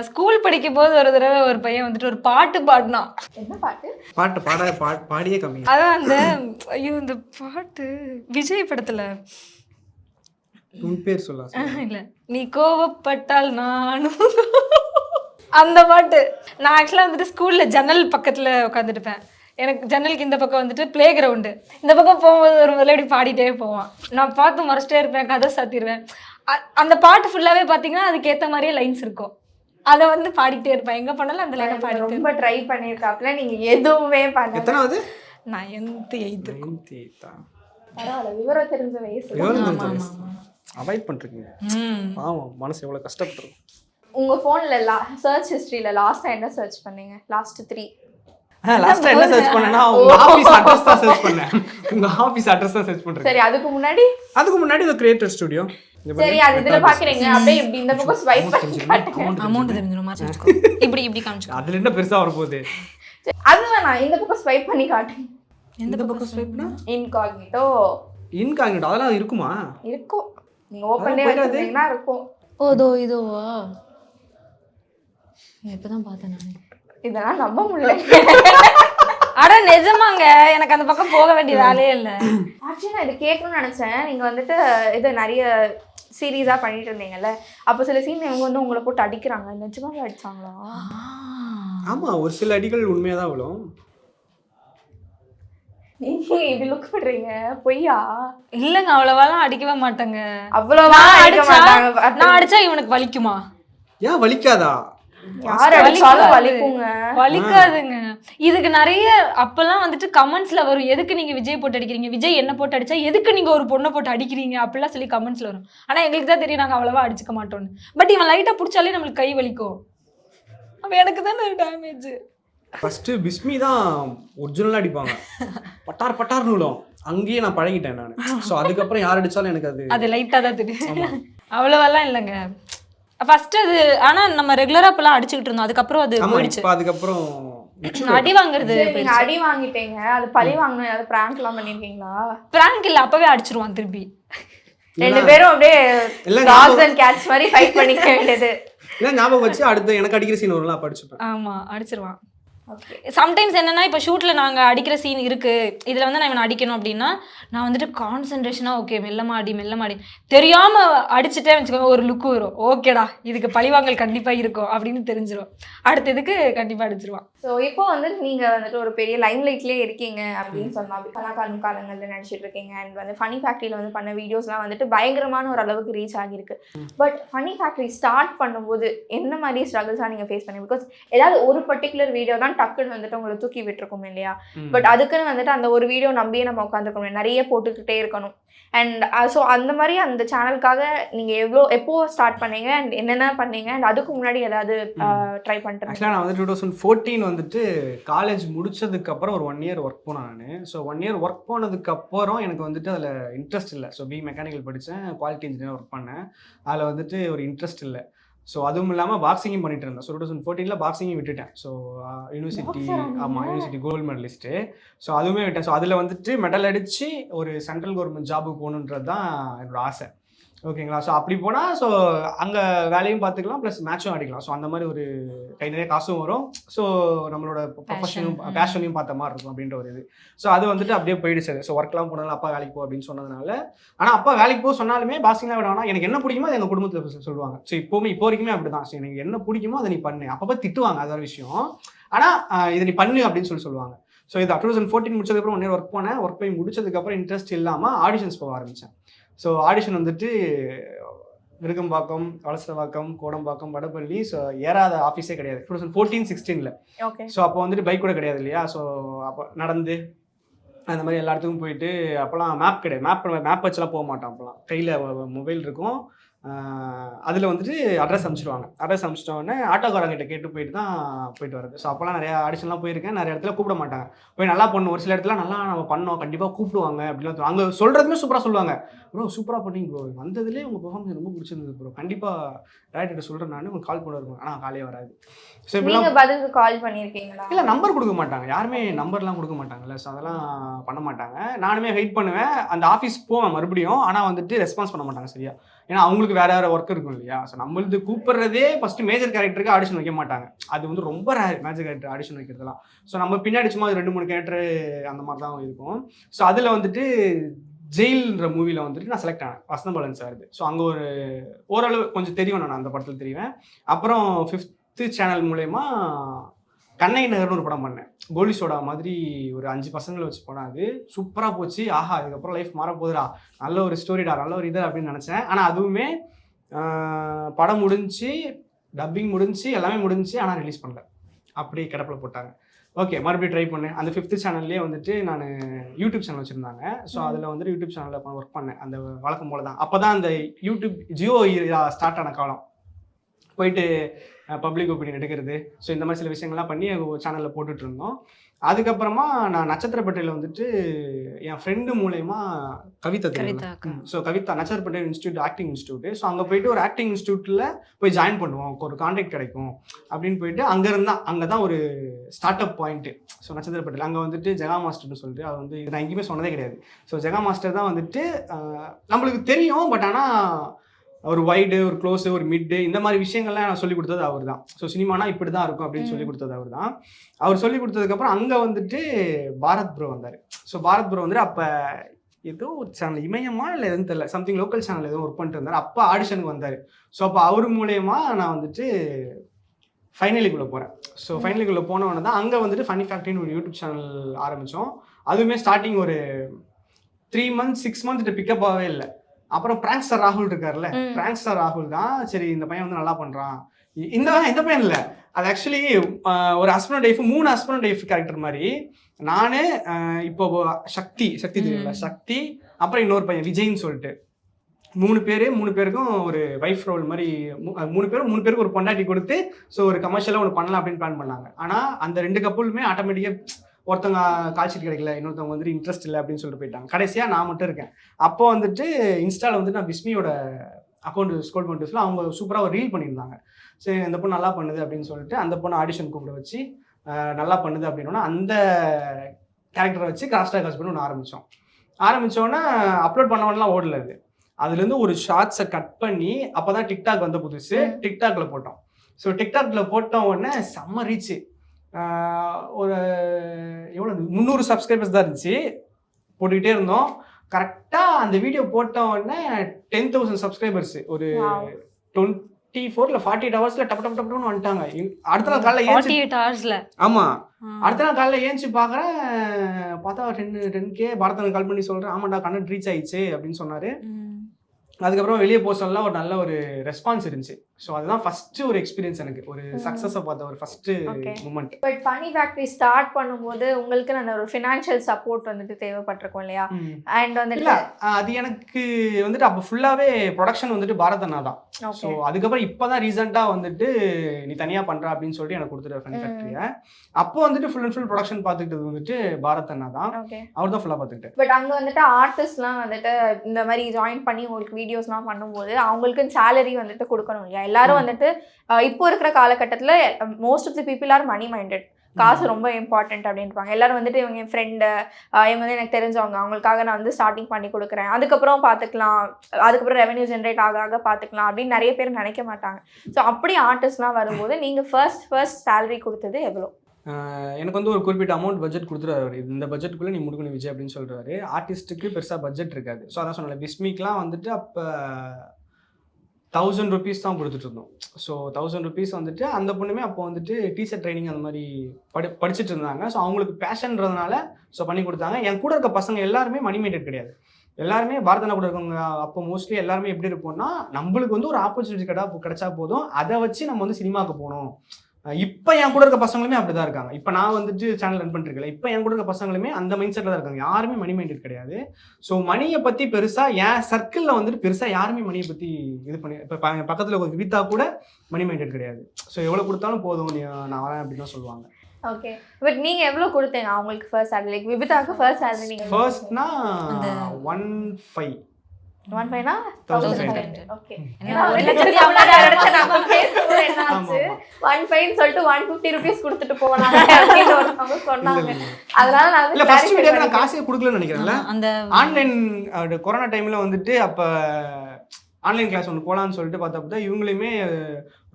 Speaker 3: ஸ்கூல் படிக்கும் போது ஒரு தடவை ஒரு பையன் வந்துட்டு ஒரு பாட்டு பாடினான்.
Speaker 4: என்ன பாட்டு?
Speaker 2: பாட்டு பாட பாடியே கம்மி
Speaker 3: அதான் அந்த ஐயோ இந்த பாட்டு விஜய் படத்துல.
Speaker 2: உன் பேர் சொல்ல
Speaker 3: இல்ல. நீ கோவப்பட்டால் நானும். அந்த பாட்டு. நான் ஆக்சுவலாக வந்துட்டு ஸ்கூல்ல ஜன்னல் பக்கத்துல உட்காந்துருப்பேன் எனக்கு ஜன்னலுக்கு இந்த பக்கம் வந்துட்டு ப்ளே கிரவுண்டு இந்த பக்கம் போகும்போது ஒரு முதல்ல பாடிட்டே போவான். நான் பார்த்து மறைச்சிட்டே இருப்பேன் கதை சாத்திடுவேன். அ- அந்த பாட்டு ஃபுல்லாவே பார்த்தீங்கன்னா அதுக்கேற்ற மாதிரியே லைன்ஸ் இருக்கும். அதை வந்து பாடிட்டே இருப்பேன். எங்க போனாலும் அந்த லைனை பாடிட்டே
Speaker 4: ரொம்ப ட்ரை பண்ணியிருக்காப்ல நீங்க எதுவுமே பண்ணல.
Speaker 2: எத்தனாவது?
Speaker 3: நான் எந்த எய்த்து
Speaker 2: நைன்த் எய்த்தா
Speaker 4: பரவாயில்ல விவரம் தெரிஞ்ச வயசு.
Speaker 2: அவாய்ட் பண்ணுறீங்க
Speaker 3: ம்.
Speaker 2: ஆமாம் மனசு எவ்வளோ கஷ்டப்பட்டுரும்.
Speaker 4: உங்க போன்ல லா சர்ச் ஹிஸ்டரியில லாஸ்டா என்ன சர்ச் பண்ணீங்க? லாஸ்ட் த்ரீ
Speaker 2: லாஸ்ட்டாக என்ன சர்ச் பண்ணேன்னா உங்க ஆஃபீஸ் அட்ரஸ் தான் சர்ச் பண்ணேன். உங்க அட்ரஸ் தான் சர்ச் பண்ணுறேன்
Speaker 4: சரி அதுக்கு முன்னாடி?
Speaker 2: அதுக்கு முன்னாடி இந்த கிரியேட்டர் ஸ்டுடியோ
Speaker 4: சரி அது இதுல பாக்குறீங்க. அப்படியே இப்படி இந்த பக்கம் ஸ்வைப் பண்ணி காட்டுங்க.
Speaker 3: அமௌண்ட் தெரிஞ்சிடும் மாதிரி இப்படி இப்படி காமிச்சுக்கோ.
Speaker 2: அதில் என்ன பெருசாக வரப்போகுது
Speaker 4: சரி, அது வேணாம். இந்த பக்கம் ஸ்வைப் பண்ணி காட்டுங்க.
Speaker 2: எந்த பக்கம் ஸ்வைப்னா
Speaker 4: இன்காக்னிட்டோ
Speaker 2: இன்காங்கிட்ட அதெல்லாம் இருக்குமா?
Speaker 4: இருக்கும். நீங்க ஓப்பன்லயே
Speaker 2: போயிடாது.
Speaker 4: வச்சிருந்தீங்கன்னா இருக்கும்.
Speaker 3: ஓதோ இதோவா? இப்பதான் பார்த்தேன் நான்.
Speaker 4: இதெல்லாம் நம்ப முடியல.
Speaker 3: அட நிஜமாங்க. எனக்கு அந்த பக்கம் போக வேண்டிய வேலையே இல்லை.
Speaker 4: ஆக்சுவலி நான் இது கேட்கணும்னு நினைச்சேன். நீங்க வந்துட்டு இது நிறைய சீரியஸா பண்ணிட்டு இருந்தீங்கல்ல? அப்போ சில சீன் இவங்க வந்து உங்களை போட்டு அடிக்கிறாங்க. நிஜமாவே அடிச்சாங்களா?
Speaker 2: ஆமாம் ஒரு சில அடிகள் உண்மையாக தான் விழும்.
Speaker 4: நீங்க இப்படி லுக் பண்றீங்க? பொய்யா?
Speaker 3: இல்லைங்க அவ்வளவாலாம் அடிக்கவே மாட்டேங்க.
Speaker 4: அவ்வளவா
Speaker 3: நான்
Speaker 4: அடிக்க மாட்டாங்க.
Speaker 3: நான் அடிச்சா இவனுக்கு வலிக்குமா?
Speaker 2: ஏன் வலிக்காதா?
Speaker 3: வலிக்காதுங்க. இதுக்கு நிறைய அப்பெல்லாம் வந்துட்டு கமெண்ட்ஸ்ல வரும். எதுக்கு நீங்க விஜய் போட்டு அடிக்கிறீங்க? விஜய் என்ன போட்டு அடிச்சா? எதுக்கு நீங்க ஒரு பொண்ணை போட்டு அடிக்கிறீங்க? அப்படிலாம் சொல்லி கமெண்ட்ஸ்ல வரும். ஆனா எங்களுக்கு தான் தெரியும் நாங்க அவ்வளவா அடிச்சுக்க மாட்டோம்னு. பட் இவன் லைட்டா பிடிச்சாலே நம்மளுக்கு கை வலிக்கும். அப்ப எனக்கு தானே டேமேஜ்
Speaker 2: ஃபர்ஸ்ட் பிஸ்மி தான் ஒரிஜினலாக அடிப்பாங்க. பட்டார் பட்டார்னு விழும். அங்கேயே நான் பழகிட்டேன் நான். ஸோ அதுக்கப்புறம் யார் அடிச்சாலும் எனக்கு அது
Speaker 3: அது லைட்டா தான் தெரியும். அவ்வளவெல்லாம் இல்லைங்க. ஃபர்ஸ்ட் அது ஆனா நம்ம ரெகுலரா அப்பெல்லாம் அடிச்சுக்கிட்டு இருந்தோம். அதுக்கப்புறம் அது போயிடுச்சு.
Speaker 2: அதுக்கப்புறம்
Speaker 3: அடி வாங்குறது
Speaker 4: நீங்க அடி வாங்கிட்டீங்க. அது பழி வாங்கணும். ஏதாவது பிராங்க் எல்லாம் பண்ணிருக்கீங்களா?
Speaker 3: பிராங்க் இல்ல அப்பவே அடிச்சிருவான் திருப்பி.
Speaker 4: ரெண்டு பேரும் அப்படியே
Speaker 2: ஞாபகம்
Speaker 4: அண்ட் கேட்ஸ் மாதிரி ஃபைட் பண்ணிக்க வேண்டியது.
Speaker 2: இல்லை ஞாபகம் வச்சு அடுத்து எனக்கு அடிக்கிற சீன் வரும்ல படிச்சுப்பேன்
Speaker 3: ஆமா அடிச்சிருவான். சம்டைம்ஸ் என்னன்னா இப்போ ஷூட்டில் நாங்கள் அடிக்கிற சீன் இருக்குது இதில் வந்து நான் இவனை அடிக்கணும் அப்படின்னா நான் வந்துட்டு கான்சென்ட்ரேஷனாக ஓகே மெல்லமாடி மெல்லமாடி தெரியாமல் அடிச்சுட்டே வச்சுக்கோங்க ஒரு லுக்கு வரும். ஓகேடா இதுக்கு பழிவாங்கல் கண்டிப்பாக இருக்கும் அப்படின்னு தெரிஞ்சிடும் அடுத்த இதுக்கு கண்டிப்பாக அடிச்சிருவான்.
Speaker 4: ஸோ இப்போ வந்து நீங்க வந்துட்டு ஒரு பெரிய லைம் லைட்லேயே இருக்கீங்க அப்படின்னு சொன்னா கலாக்காலம் காலங்களில் நடிச்சிட்டு இருக்கீங்க. அண்ட் வந்து ஃபனி ஃபேக்ட்ரியில் வந்து பண்ண வீடியோஸ்லாம் வந்துட்டு பயங்கரமான ஒரு அளவுக்கு ரீச் ஆகியிருக்கு. பட் ஃபனி ஃபேக்ட்ரி ஸ்டார்ட் பண்ணும்போது என்ன மாதிரி ஸ்ட்ரகிள்ஸாக நீங்கள் ஃபேஸ் பண்ணி பிகாஸ் ஏதாவது ஒரு பர்டிகுலர் வீடியோ தான் டக்குன்னு வந்துட்டு உங்களை தூக்கி விட்டுருக்கும் இல்லையா. பட் அதுக்குன்னு வந்துட்டு அந்த ஒரு வீடியோ நம்பியே நம்ம உட்காந்துருக்கணும் நிறைய போட்டுக்கிட்டே இருக்கணும். அண்ட் ஸோ அந்த மாதிரி அந்த சேனலுக்காக நீங்கள் எவ்வளோ எப்போ ஸ்டார்ட் பண்ணீங்க? அண்ட் என்னென்ன பண்ணீங்க? அண்ட் அதுக்கு முன்னாடி ஏதாவது ட்ரை பண்ணிட்டு
Speaker 2: ஆக்சுவலாக நான் வந்து டூ தௌசண்ட் ஃபோர்டீன் வந்துட்டு காலேஜ் முடிச்சதுக்கு அப்புறம் ஒரு ஒன் இயர் ஒர்க் போனேன் நான். ஸோ ஒன் இயர் ஒர்க் போனதுக்கு அப்புறம் எனக்கு வந்துட்டு அதில் இன்ட்ரெஸ்ட் இல்லை. ஸோ பி மெக்கானிக்கல் படித்தேன் குவாலிட்டி இன்ஜினியர் ஒர்க் பண்ணேன். அதில் வந்துட்டு ஒரு இன்ட்ரெஸ்ட் இல்லை. ஸோ அதுவும் இல்லாமல் பாக்ஸிங்கும் பண்ணிட்டு இருந்தேன். ஸோ டூ தௌசண்ட் ஃபோர்டீனில் பாக்ஸிங்கும் விட்டுட்டேன். So university? ஆமாம் யூனிவர்சிட்டி கோல்டு மெடலிஸ்ட்டு ஸோ அதுவுமே விட்டேன். ஸோ அதில் வந்துட்டு மெடல் அடித்து ஒரு சென்ட்ரல் கவர்மெண்ட் ஜாபுக்கு போகணுன்றது தான் என்னோட ஆசை. ஓகேங்களா? ஸோ அப்படி போனால் ஸோ அங்கே வேலையும் பார்த்துக்கலாம் ப்ளஸ் மேட்சும் ஆடிக்கலாம். ஸோ அந்த மாதிரி ஒரு கை நிறைய காசும் வரும். ஸோ நம்மளோட ப்ரொஃபஷனும். பேஷனையும் பார்த்த மாதிரி இருக்கும் அப்படின்ற ஒரு இது. ஸோ அது வந்துட்டு அப்படியே போயிடுச்சு ஸோ ஒர்க்லாம் போனாலும் அப்பா வேலைக்கு போ அப்படின்னு சொன்னதுனால. ஆனால் அப்பா வேலைக்கு போக சொன்னாலுமே பாக்ஸிங்லாம் விட வேணாம் எனக்கு என்ன பிடிக்குமோ அது எங்கள் குடும்பத்தில் சொல்லுவாங்க. ஸோ இப்போவுமே இப்போ வரைக்குமே அப்படி தான் ஸோ எனக்கு என்ன பிடிக்குமோ அதை நீ பண்ணு. அப்பப்போ திட்டுவாங்க அது ஒரு விஷயம். ஆனால் இதை நீ பண்ணு அப்படின்னு சொல்லி சொல்லுவாங்க. ஸோ இது டூ தௌசண்ட் ஃபோர்டீன் முடிச்சதுக்கப்புறம் ஒன் இயர் ஒர்க் போனேன். ஒர்க் போய் முடிச்சதுக்கப்புறம் இன்ட்ரெஸ்ட் இல்லாமல் ஆடிஷன்ஸ் போக ஆரம்பித்தேன் ஸோ ஆடிஷன் வந்துட்டு விருகம்பாக்கம் வலசரவாக்கம் கோடம்பாக்கம் வடபள்ளி ஸோ ஏறாத ஆஃபீஸே கிடையாது. டூ தௌசண்ட் ஃபோர்டீன் சிக்ஸ்டீனில்
Speaker 4: ஓகே
Speaker 2: ஸோ அப்போ வந்துட்டு பைக் கூட கிடையாது இல்லையா? ஸோ அப்போ நடந்து அந்த மாதிரி எல்லா இடத்துக்கும் போயிட்டு அப்போலாம் மேப் கிடையாது. மேப் மேப் வச்சுலாம் போக மாட்டோம் அப்போலாம். கையில் மொபைல் இருக்கும். அதில் வந்துட்டு அட்ரஸ் அனுப்பிச்சிடுவாங்க. அட்ரஸ் அனுப்பிச்சிட்டோடனே ஆட்டோக்காரங்கிட்ட கேட்டு போயிட்டு தான் போயிட்டு வரது ஸோ அப்போலாம் நிறைய ஆடிஷன்லாம் போயிருக்கேன். நிறைய இடத்துல கூப்பிட மாட்டாங்க. போய் நல்லா பண்ணும் ஒரு சில இடத்துல நல்லா நம்ம பண்ணோம். கண்டிப்பாக கூப்பிடுவாங்க. அப்படிலாம். அங்கே சொல்கிறதுமே சூப்பராக சொல்லுவாங்க. ப்ரோ சூப்பராக பண்ணீங்க ப்ரோ. வந்ததுலேயே உங்கள் பெர்ஃபார்மன்ஸ் ரொம்ப பிடிச்சிருந்தது ப்ரோ. கண்டிப்பாக டேரக்டர் சொல்கிறேன் நான். உங்களுக்கு கால் பண்ணுவார் ஆனால் காலே வராது. ஸோ இப்படிலாம்
Speaker 4: நீங்க பதிலுக்கு கால் பண்ணிருக்கீங்களா?
Speaker 2: இல்லை நம்பர் கொடுக்க மாட்டாங்க. யாருமே நம்பர்லாம் கொடுக்க மாட்டாங்கல்ல. ஸோ அதெல்லாம் பண்ண மாட்டாங்க. நானுமே வெயிட் பண்ணுவேன். அந்த ஆஃபீஸ் போவேன் மறுபடியும். ஆனால் வந்துட்டு ரெஸ்பான்ஸ் பண்ண மாட்டாங்க சரியா. ஏன்னா அவங்களுக்கு வேற வேற ஒர்க் இருக்கும் இல்லையா? ஸோ நம்மளுக்கு கூப்பிடுறதே ஃபர்ஸ்ட் மேஜர் கேரக்டருக்கு ஆடிஷன் வைக்க மாட்டாங்க. அது வந்து ரொம்ப ரேர் மேஜர் கேரக்டர் ஆடிஷன் வைக்கிறதுலாம். ஸோ நம்ம பின்னாடி சும்மா ரெண்டு மூணு கேரக்டர் அந்த மாதிரி தான் இருக்கும். ஸோ அதில் வந்துட்டு ஜெயில்ன்ற மூவியில் வந்துட்டு நான் செலக்ட் ஆனேன். வசந்தபாலன் சார் ஸோ அங்கே ஒரு ஓரளவு கொஞ்சம் தெரியும் நான் அந்த படத்தில் தெரிவேன். அப்புறம் ஃபிஃப்த்து சேனல் மூலயமா கண்ணை நகர்னு ஒரு படம் பண்ணேன். கோலி சோடா மாதிரி ஒரு அஞ்சு பசங்களை வச்சு படம் அது. சூப்பராக போச்சு. ஆஹா இதுக்கப்புறம் லைஃப் மாற போகுதுடா நல்ல ஒரு ஸ்டோரிடா நல்ல ஒரு இது அப்படின்னு நினச்சேன். ஆனால் அதுவுமே படம் முடிஞ்சு டப்பிங் முடிஞ்சு எல்லாமே முடிஞ்சு ஆனால் ரிலீஸ் பண்ணல. அப்படியே கிடப்பில் போட்டாங்க. ஓகே மறுபடியும் ட்ரை பண்ணேன். அந்த ஃபிஃப்த்து சேனல்லே வந்துட்டு நான் யூடியூப் சேனல் வச்சுருந்தாங்க. ஸோ. அதில் வந்துட்டு யூடியூப் சேனலில் ஒர்க் பண்ணேன். அந்த வழக்கம் போல தான் அப்போ தான் அந்த யூடியூப் ஜியோ ஸ்டார்ட் ஆன காலம். போயிட்டு பப்ளிக் ஒப்பீனியன் எடுக்கிறது. ஸோ இந்த மாதிரி சில விஷயங்கள்லாம் பண்ணி சேனலில் போட்டுட்டு இருந்தோம் அதுக்கப்புறமா நான் நட்சத்திரப்பேட்டையில் வந்துட்டு என் ஃப்ரெண்டு மூலயமா கவிதா தெரியும். So Kavitha Natchathirapettai institute acting institute so அங்கே போயிட்டு ஒரு ஆக்டிங் இன்ஸ்டியூட்டில் போய் ஜாயின் பண்ணுவோம். ஒரு கான்டாக்ட் கிடைக்கும். அப்படின்னு போயிட்டு அங்கே இருந்தா அங்கே தான் ஒரு ஸ்டார்ட் அப் பாயிண்ட்டு ஸோ நட்சத்திரப்பேட்டையில். அங்கே வந்துட்டு ஜெகா மாஸ்டர்னு சொல்லிட்டு அது வந்து இது நான் எங்கேயுமே சொன்னதே கிடையாது. ஸோ ஜெகா மாஸ்டர் தான் வந்துட்டு நம்மளுக்கு தெரியும் பட் ஆனால் ஒரு வைடு ஒரு க்ளோஸு ஒரு மிட்டு இந்த மாதிரி விஷயங்கள்லாம் நான் சொல்லி கொடுத்தது அவர் தான் ஸோ சினிமானா இப்படி தான் இருக்கும் அப்படின்னு சொல்லி கொடுத்தது அவர் தான் அவர் சொல்லி கொடுத்ததுக்கப்புறம் அங்கே வந்துட்டு பாரத் ப்ரோ வந்தார். ஸோ பாரத் ப்ரோ வந்துட்டு அப்போ ஏதோ ஒரு சேனல் இமயமா இல்லை எதுவும் தெரியல சம்திங் லோக்கல் சேனல் ஏதோ ஒர்க் பண்ணிட்டு இருந்தார். அப்போ ஆடிஷனுக்கு வந்தார். ஸோ அப்போ அவர் மூலயமா நான் வந்துட்டு ஃபைனலிக்குள்ளே போகிறேன் ஸோ ஃபைனலிக்குள்ளே போனவொன்னே தான் அங்கே வந்துட்டு ஃபனி ஃபேக்ட்ரின்னு ஒரு யூடியூப் சேனல் ஆரம்பித்தோம் அதுவுமே ஸ்டார்டிங் ஒரு three months six month pick up ஆகவே இல்லை. அப்புறம் பிராங்க் ஸ்டார் ராகுல் இருக்கார்ல
Speaker 4: ம்.
Speaker 2: பிராங்க் ஸ்டார் ராகுல் தான் சரி இந்த பையன் வந்து நல்லா பண்ணுறான் இந்த இந்த பையன் இல்லை. அது ஆக்சுவலி ஒரு ஹஸ்பண்ட் ஒய்ஃப் மூணு ஹஸ்பண்ட் ஒய்ஃப் கேரக்டர் மாதிரி. நானு இப்போ சக்தி சக்தி தெரியல. சக்தி அப்புறம் இன்னொரு பையன் விஜய்ன்னு சொல்லிட்டு. மூணு பேர் மூணு பேருக்கும் ஒரு வைஃப் ரோல் மாதிரி மூணு பேரும் மூணு பேருக்கு ஒரு பொண்டாட்டி கொடுத்து ஸோ ஒரு கமர்ஷியலாக ஒன்று பண்ணலாம் அப்படின்னு பிளான் பண்ணாங்க. ஆனால் அந்த ரெண்டு கப்புளுமே ஆட்டோமேட்டிக்காக ஒருத்தவங்க கால்ஷீட் கிடைக்கல இன்னொருத்தவங்க வந்துட்டு இன்ட்ரெஸ்ட் இல்லை அப்படின்னு சொல்லிட்டு போயிட்டாங்க. கடைசியாக நான் மட்டும் இருக்கேன். அப்போ வந்துட்டு இன்ஸ்டாவில் வந்துட்டு நான் பிஸ்மியோட அக்கௌண்ட் ஸ்கோல் பண்ணிட்டு அவங்க சூப்பராக ஒரு ரீல் பண்ணியிருந்தாங்க. சரி இந்த பொண்ணு நல்லா பண்ணுது அப்படின்னு சொல்லிட்டு அந்த பொண்ணு ஆடிஷன் கூப்பிட வச்சு நல்லா பண்ணுது அப்படின்னா அந்த கேரக்டரை வச்சு கிராஸ்டாக் ஹஸ்பண்ட் ஒன்று ஆரம்பித்தோம் ஆரம்பித்தோன்னே அப்லோட் பண்ணவன்லாம் ஓடல அது. அதுலேருந்து ஒரு ஷார்ட்ஸை கட் பண்ணி அப்போ தான் டிக்டாக் வந்த புதுசு. டிக்டாக்ல போட்டோம். ஸோ டிக்டாக்ல போட்ட உடனே செம்ம ரீச்சு ஒரு எவ்வளோ முந்நூறு சப்ஸ்கிரைபர்ஸ் தான் இருந்துச்சு. போட்டுக்கிட்டே இருந்தோம். கரெக்டாக அந்த வீடியோ போட்ட உடனே டென் தௌசண்ட் சப்ஸ்கிரைபர்ஸ் ஒரு. டுவெண்ட்டி ஃபோர் இல்லை ஃபார்ட்டி எயிட் ஹவர்ஸில் டப்பு டப்பு டப்புன்னு வந்துட்டாங்க. அடுத்த நாள் காலைல
Speaker 3: ஃபார்ட்டி எயிட் ஹவர்ஸ்ல
Speaker 2: ஆமாம் அடுத்த நாள் காலைல ஏஞ்சி பார்க்குறேன் பார்த்தா டென் டென் கே பாரதனுக்கு கால் பண்ணி சொல்கிறேன் ஆமாண்டா கண்ணன் ரீச் ஆயிடுச்சு அப்படின்னு சொன்னார். அதுக்கப்புறம் வெளியே போக சொல்ல ஒரு நல்ல ஒரு ரெஸ்பான்ஸ் இருந்துச்சு. ஸோ அதுதான் ஃபர்ஸ்ட் ஒரு எக்ஸ்பீரியன்ஸ் எனக்கு. ஒரு. சக்ஸஸை பார்த்த ஒரு first. Moment
Speaker 4: but funny factory start பண்ணும்போது உங்களுக்கு அந்த ஒரு ஃபினான்ஷியல் சப்போர்ட் வந்துட்டு தேவைப்பட்டிருக்கும் இல்லையா? அண்ட்
Speaker 2: இல்ல
Speaker 4: வந்துட்டு
Speaker 2: அது எனக்கு வந்துட்டு அப்போ ஃபுல்லாவே ப்ரொடக்ஷன் வந்துட்டு பாரத் அண்ணா தான். ஸோ அதுக்கப்புறம் இப்போதான் ரீசெண்டா வந்துட்டு நீ தனியா பண்ற அப்படின்னு சொல்லிட்டு எனக்கு கொடுத்துட்டு ஃபன். ஃபேக்டரியை அப்போ வந்துட்டு ஃபுல் அண்ட் ஃபுல் ப்ரொடக்ஷன் பார்த்துக்கிட்டது வந்துட்டு பாரத் அண்ணா தான். அவர் தான் ஃபுல்லாக பார்த்துக்கிட்டு
Speaker 4: பட் அங்க வந்துட்டு ஆர்டிஸ்ட்லாம் வந்துட்டு இந்த மாதிரி ஜாயின் பண்ணி உங்களுக்கு வீடியோஸ்லாம் பண்ணும்போது அவங்களுக்கு சேலரி வந்துட்டு கொடுக்கணும் இல்லையா? எல்லாரும். வந்துட்டு இப்போ இருக்கிற காலகட்டத்தில் most of the people are money minded காசு ரொம்ப இம்பார்ட்டன்ட் அப்படின்பாங்க எல்லாரும் வந்துட்டு இவங்க என் ஃப்ரெண்டு இவங்க வந்து எனக்கு தெரிஞ்சவங்க அவங்களுக்காக நான் வந்து ஸ்டார்டிங் பண்ணி கொடுக்குறேன். அதுக்கப்புறம் பார்த்துக்கலாம் அதுக்கப்புறம் ரெவென்யூ ஜென்ரேட் ஆக ஆக பார்த்துக்கலாம் அப்படின்னு நிறைய பேர் நினைக்க மாட்டாங்க. ஸோ அப்படி ஆர்டிஸ்ட்லாம் வரும்போது நீங்கள் ஃபர்ஸ்ட் ஃபர்ஸ்ட் சேலரி கொடுத்தது எவ்வளோ?
Speaker 2: எனக்கு வந்து ஒரு குறிப்பிட்ட அமௌண்ட் பட்ஜெட் கொடுத்துருவாரு. இந்த பட்ஜெட்டுக்குள்ளே நீ முடிக்கணும் விஜய் அப்படின்னு சொல்றாரு. ஆர்டிஸ்ட்டுக்கு பெருசாக பட்ஜெட் இருக்காது. ஸோ அதான் சொன்னல பிஸ்மிக்லாம் வந்துட்டு அப்போ தௌசண்ட் ருபீஸ் தான் கொடுத்துட்டு இருந்தோம் ஸோ தௌசண்ட் ருபீஸ் வந்துட்டு அந்த பொண்ணுமே அப்போ வந்துட்டு டீச்சர் ட்ரைனிங் அந்த மாதிரி படி படிச்சுட்டு இருந்தாங்க. ஸோ அவங்களுக்கு பேஷன்றதுனால ஸோ பண்ணி கொடுத்தாங்க. என் கூட இருக்க பசங்க எல்லாருமே மணி மேட்டட் கிடையாது. எல்லாருமே பாரதனா கூட இருக்கவங்க அப்போ மோஸ்ட்லி எல்லாருமே எப்படி இருப்போம்னா நம்மளுக்கு வந்து ஒரு ஆப்பர்ச்சுனிட்டி கிடைா கிடைச்சா போதும். அதை வச்சு நம்ம வந்து சினிமாவுக்கு போகணும். இப்போ என் கூட இருக்க பசங்களுமே அப்படிதான் இருக்காங்க. இப்போ நான் வந்துட்டு சேனல் ரன் பண்ணிருக்கல இப்போ என் கூட இருக்க பசங்களுமே அந்த மைண்ட் செட்டில் தான் இருக்காங்க. யாருமே மணி மைண்டட் கிடையாது. ஸோ மணியை பற்றி பெருசாக என் சர்க்கிளில் வந்துட்டு பெருசாக யாருமே மணியை பற்றி இது பண்ணி இப்போ பக்கத்தில் ஒரு விவிதா கூட மணி மைண்டட் கிடையாது. ஸோ எவ்வளோ கொடுத்தாலும் போதும். நீ நான் வரேன் அப்படின்னு சொல்லுவாங்க.
Speaker 4: ஓகே பட் நீங்கள் எவ்வளோ கொடுத்தீங்க? அவங்களுக்கு ஃபர்ஸ்ட் சேலரி லைக் விபிதாக்கு ஃபர்ஸ்ட் சேலரி நீங்கள்
Speaker 2: ஃபர்ஸ்ட்னா
Speaker 3: அந்த-
Speaker 2: ஒன் ஃபைவ்
Speaker 4: ஒன் ஒன் சொல்லிட்டு ஒன் ஃபிஃப்டி ருபீஸ் கொடுத்துட்டு அப்படின்னு சொன்னாங்க. அதனால நான்
Speaker 2: இல்ல ஃபர்ஸ்ட் நான். காசே கொடுக்கலன்னு நினைக்கிறேன்ல.
Speaker 3: அந்த
Speaker 2: ஆன்லைன் கொரோனா டைம்ல வந்துட்டு அப்ப ஆன்லைன் கிளாஸ் ஒன்று போகலான்னு சொல்லிட்டு பார்த்தப்ப தான் இவங்களையுமே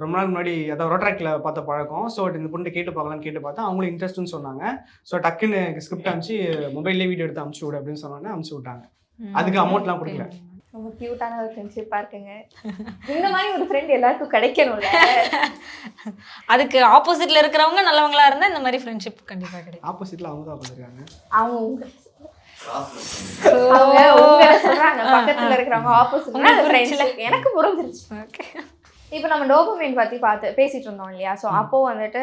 Speaker 2: ரொம்ப நாள் முன்னாடி அதாவது ரோட்ராக்ல பார்த்த பழக்கம். ஸோ இந்த பொண்ணு கேட்டு பார்க்கலாம்னு கேட்டு பார்த்தா அவங்களும் இன்ட்ரெஸ்ட்னு சொன்னாங்க. ஸோ டக்குன்னு ஸ்கிரிப்ட் அனுப்பிச்சு மொபைல்லே வீடியோ எடுத்து அனுப்பிச்சு விடு அப்படின்னு சொன்னோன்னே அனுப்பிச்சு விட்டாங்க. அதுக்கு அமௌண்ட்லாம் கொடுக்கல.
Speaker 4: ரொம்ப கியூட்டான ஒரு ஃப்ரெண்ட்ஷிப்பா இருக்குங்க. இந்த மாதிரி ஒரு ஃப்ரெண்ட் எல்லாருக்கும் கிடைக்கணும்ல?
Speaker 3: அதுக்கு ஆப்போசிட்ல இருக்கிறவங்க நல்லவங்களா இருந்தா இந்த மாதிரி ஃப்ரெண்ட்ஷிப் கண்டிப்பா கிடைக்கும்.
Speaker 2: ஆப்போசிட்ல அவங்க தான் உட்காந்துருக்காங்க
Speaker 4: அவங்க உங்க அவங்க உங்களை சொல்றாங்க. பக்கத்துல இருக்கிறவங்க ஆப்போசிட்? எனக்கு புரிஞ்சிருச்சு.
Speaker 3: ஓகே
Speaker 4: இப்போ நம்ம டோபமைன் பத்தி பார்த்து பேசிட்டு இருந்தோம் இல்லையா? ஸோ அப்போ வந்துட்டு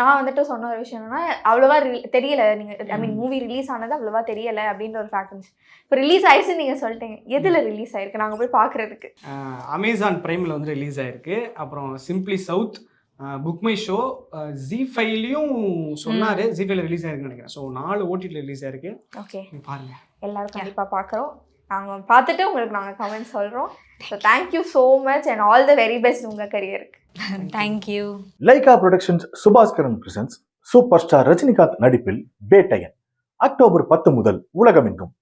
Speaker 4: நான் வந்துட்டு சொன்ன ஒரு விஷயம் என்னன்னா அவ்வளோவா தெரியல. நீங்க ஐ மீன் மூவி ரிலீஸ் ஆனது அவ்வளோவா தெரியல அப்படின்ற ஒரு ஃபேக்ட் இருந்துச்சு. இப்போ ரிலீஸ் ஆயிடுச்சு நீங்க சொல்லிட்டீங்க. எதுல ரிலீஸ் ஆயிருக்கு? நாங்க போய் பார்க்கிறதுக்கு.
Speaker 2: அமேசான் பிரைமில் வந்து ரிலீஸ் ஆயிருக்கு. அப்புறம் simply south BookMyShow G ஃபைவ்லையும் சொன்னாரு. ஜி ஃபைவ்ல ரிலீஸ் ஆயிருக்குன்னு நினைக்கிறேன். ஸோ நாலு ஓடிடியில் ரிலீஸ் ஆயிருக்கு.
Speaker 4: ஓகே
Speaker 2: பாருங்க.
Speaker 4: எல்லாரும் கண்டிப்பா பார்க்குறோம். நாங்க பார்த்துட்டு உங்களுக்கு நாங்க கமெண்ட் சொல்றோம். So thank you so much and all the very best உங்க கரியருக்கு
Speaker 3: thank you
Speaker 1: Lyca productions Subaskaran presents superstar Rajinikanth நடிப்பில் பேட்டையன் அக்டோபர் பத்து முதல் உலகமெங்கும்.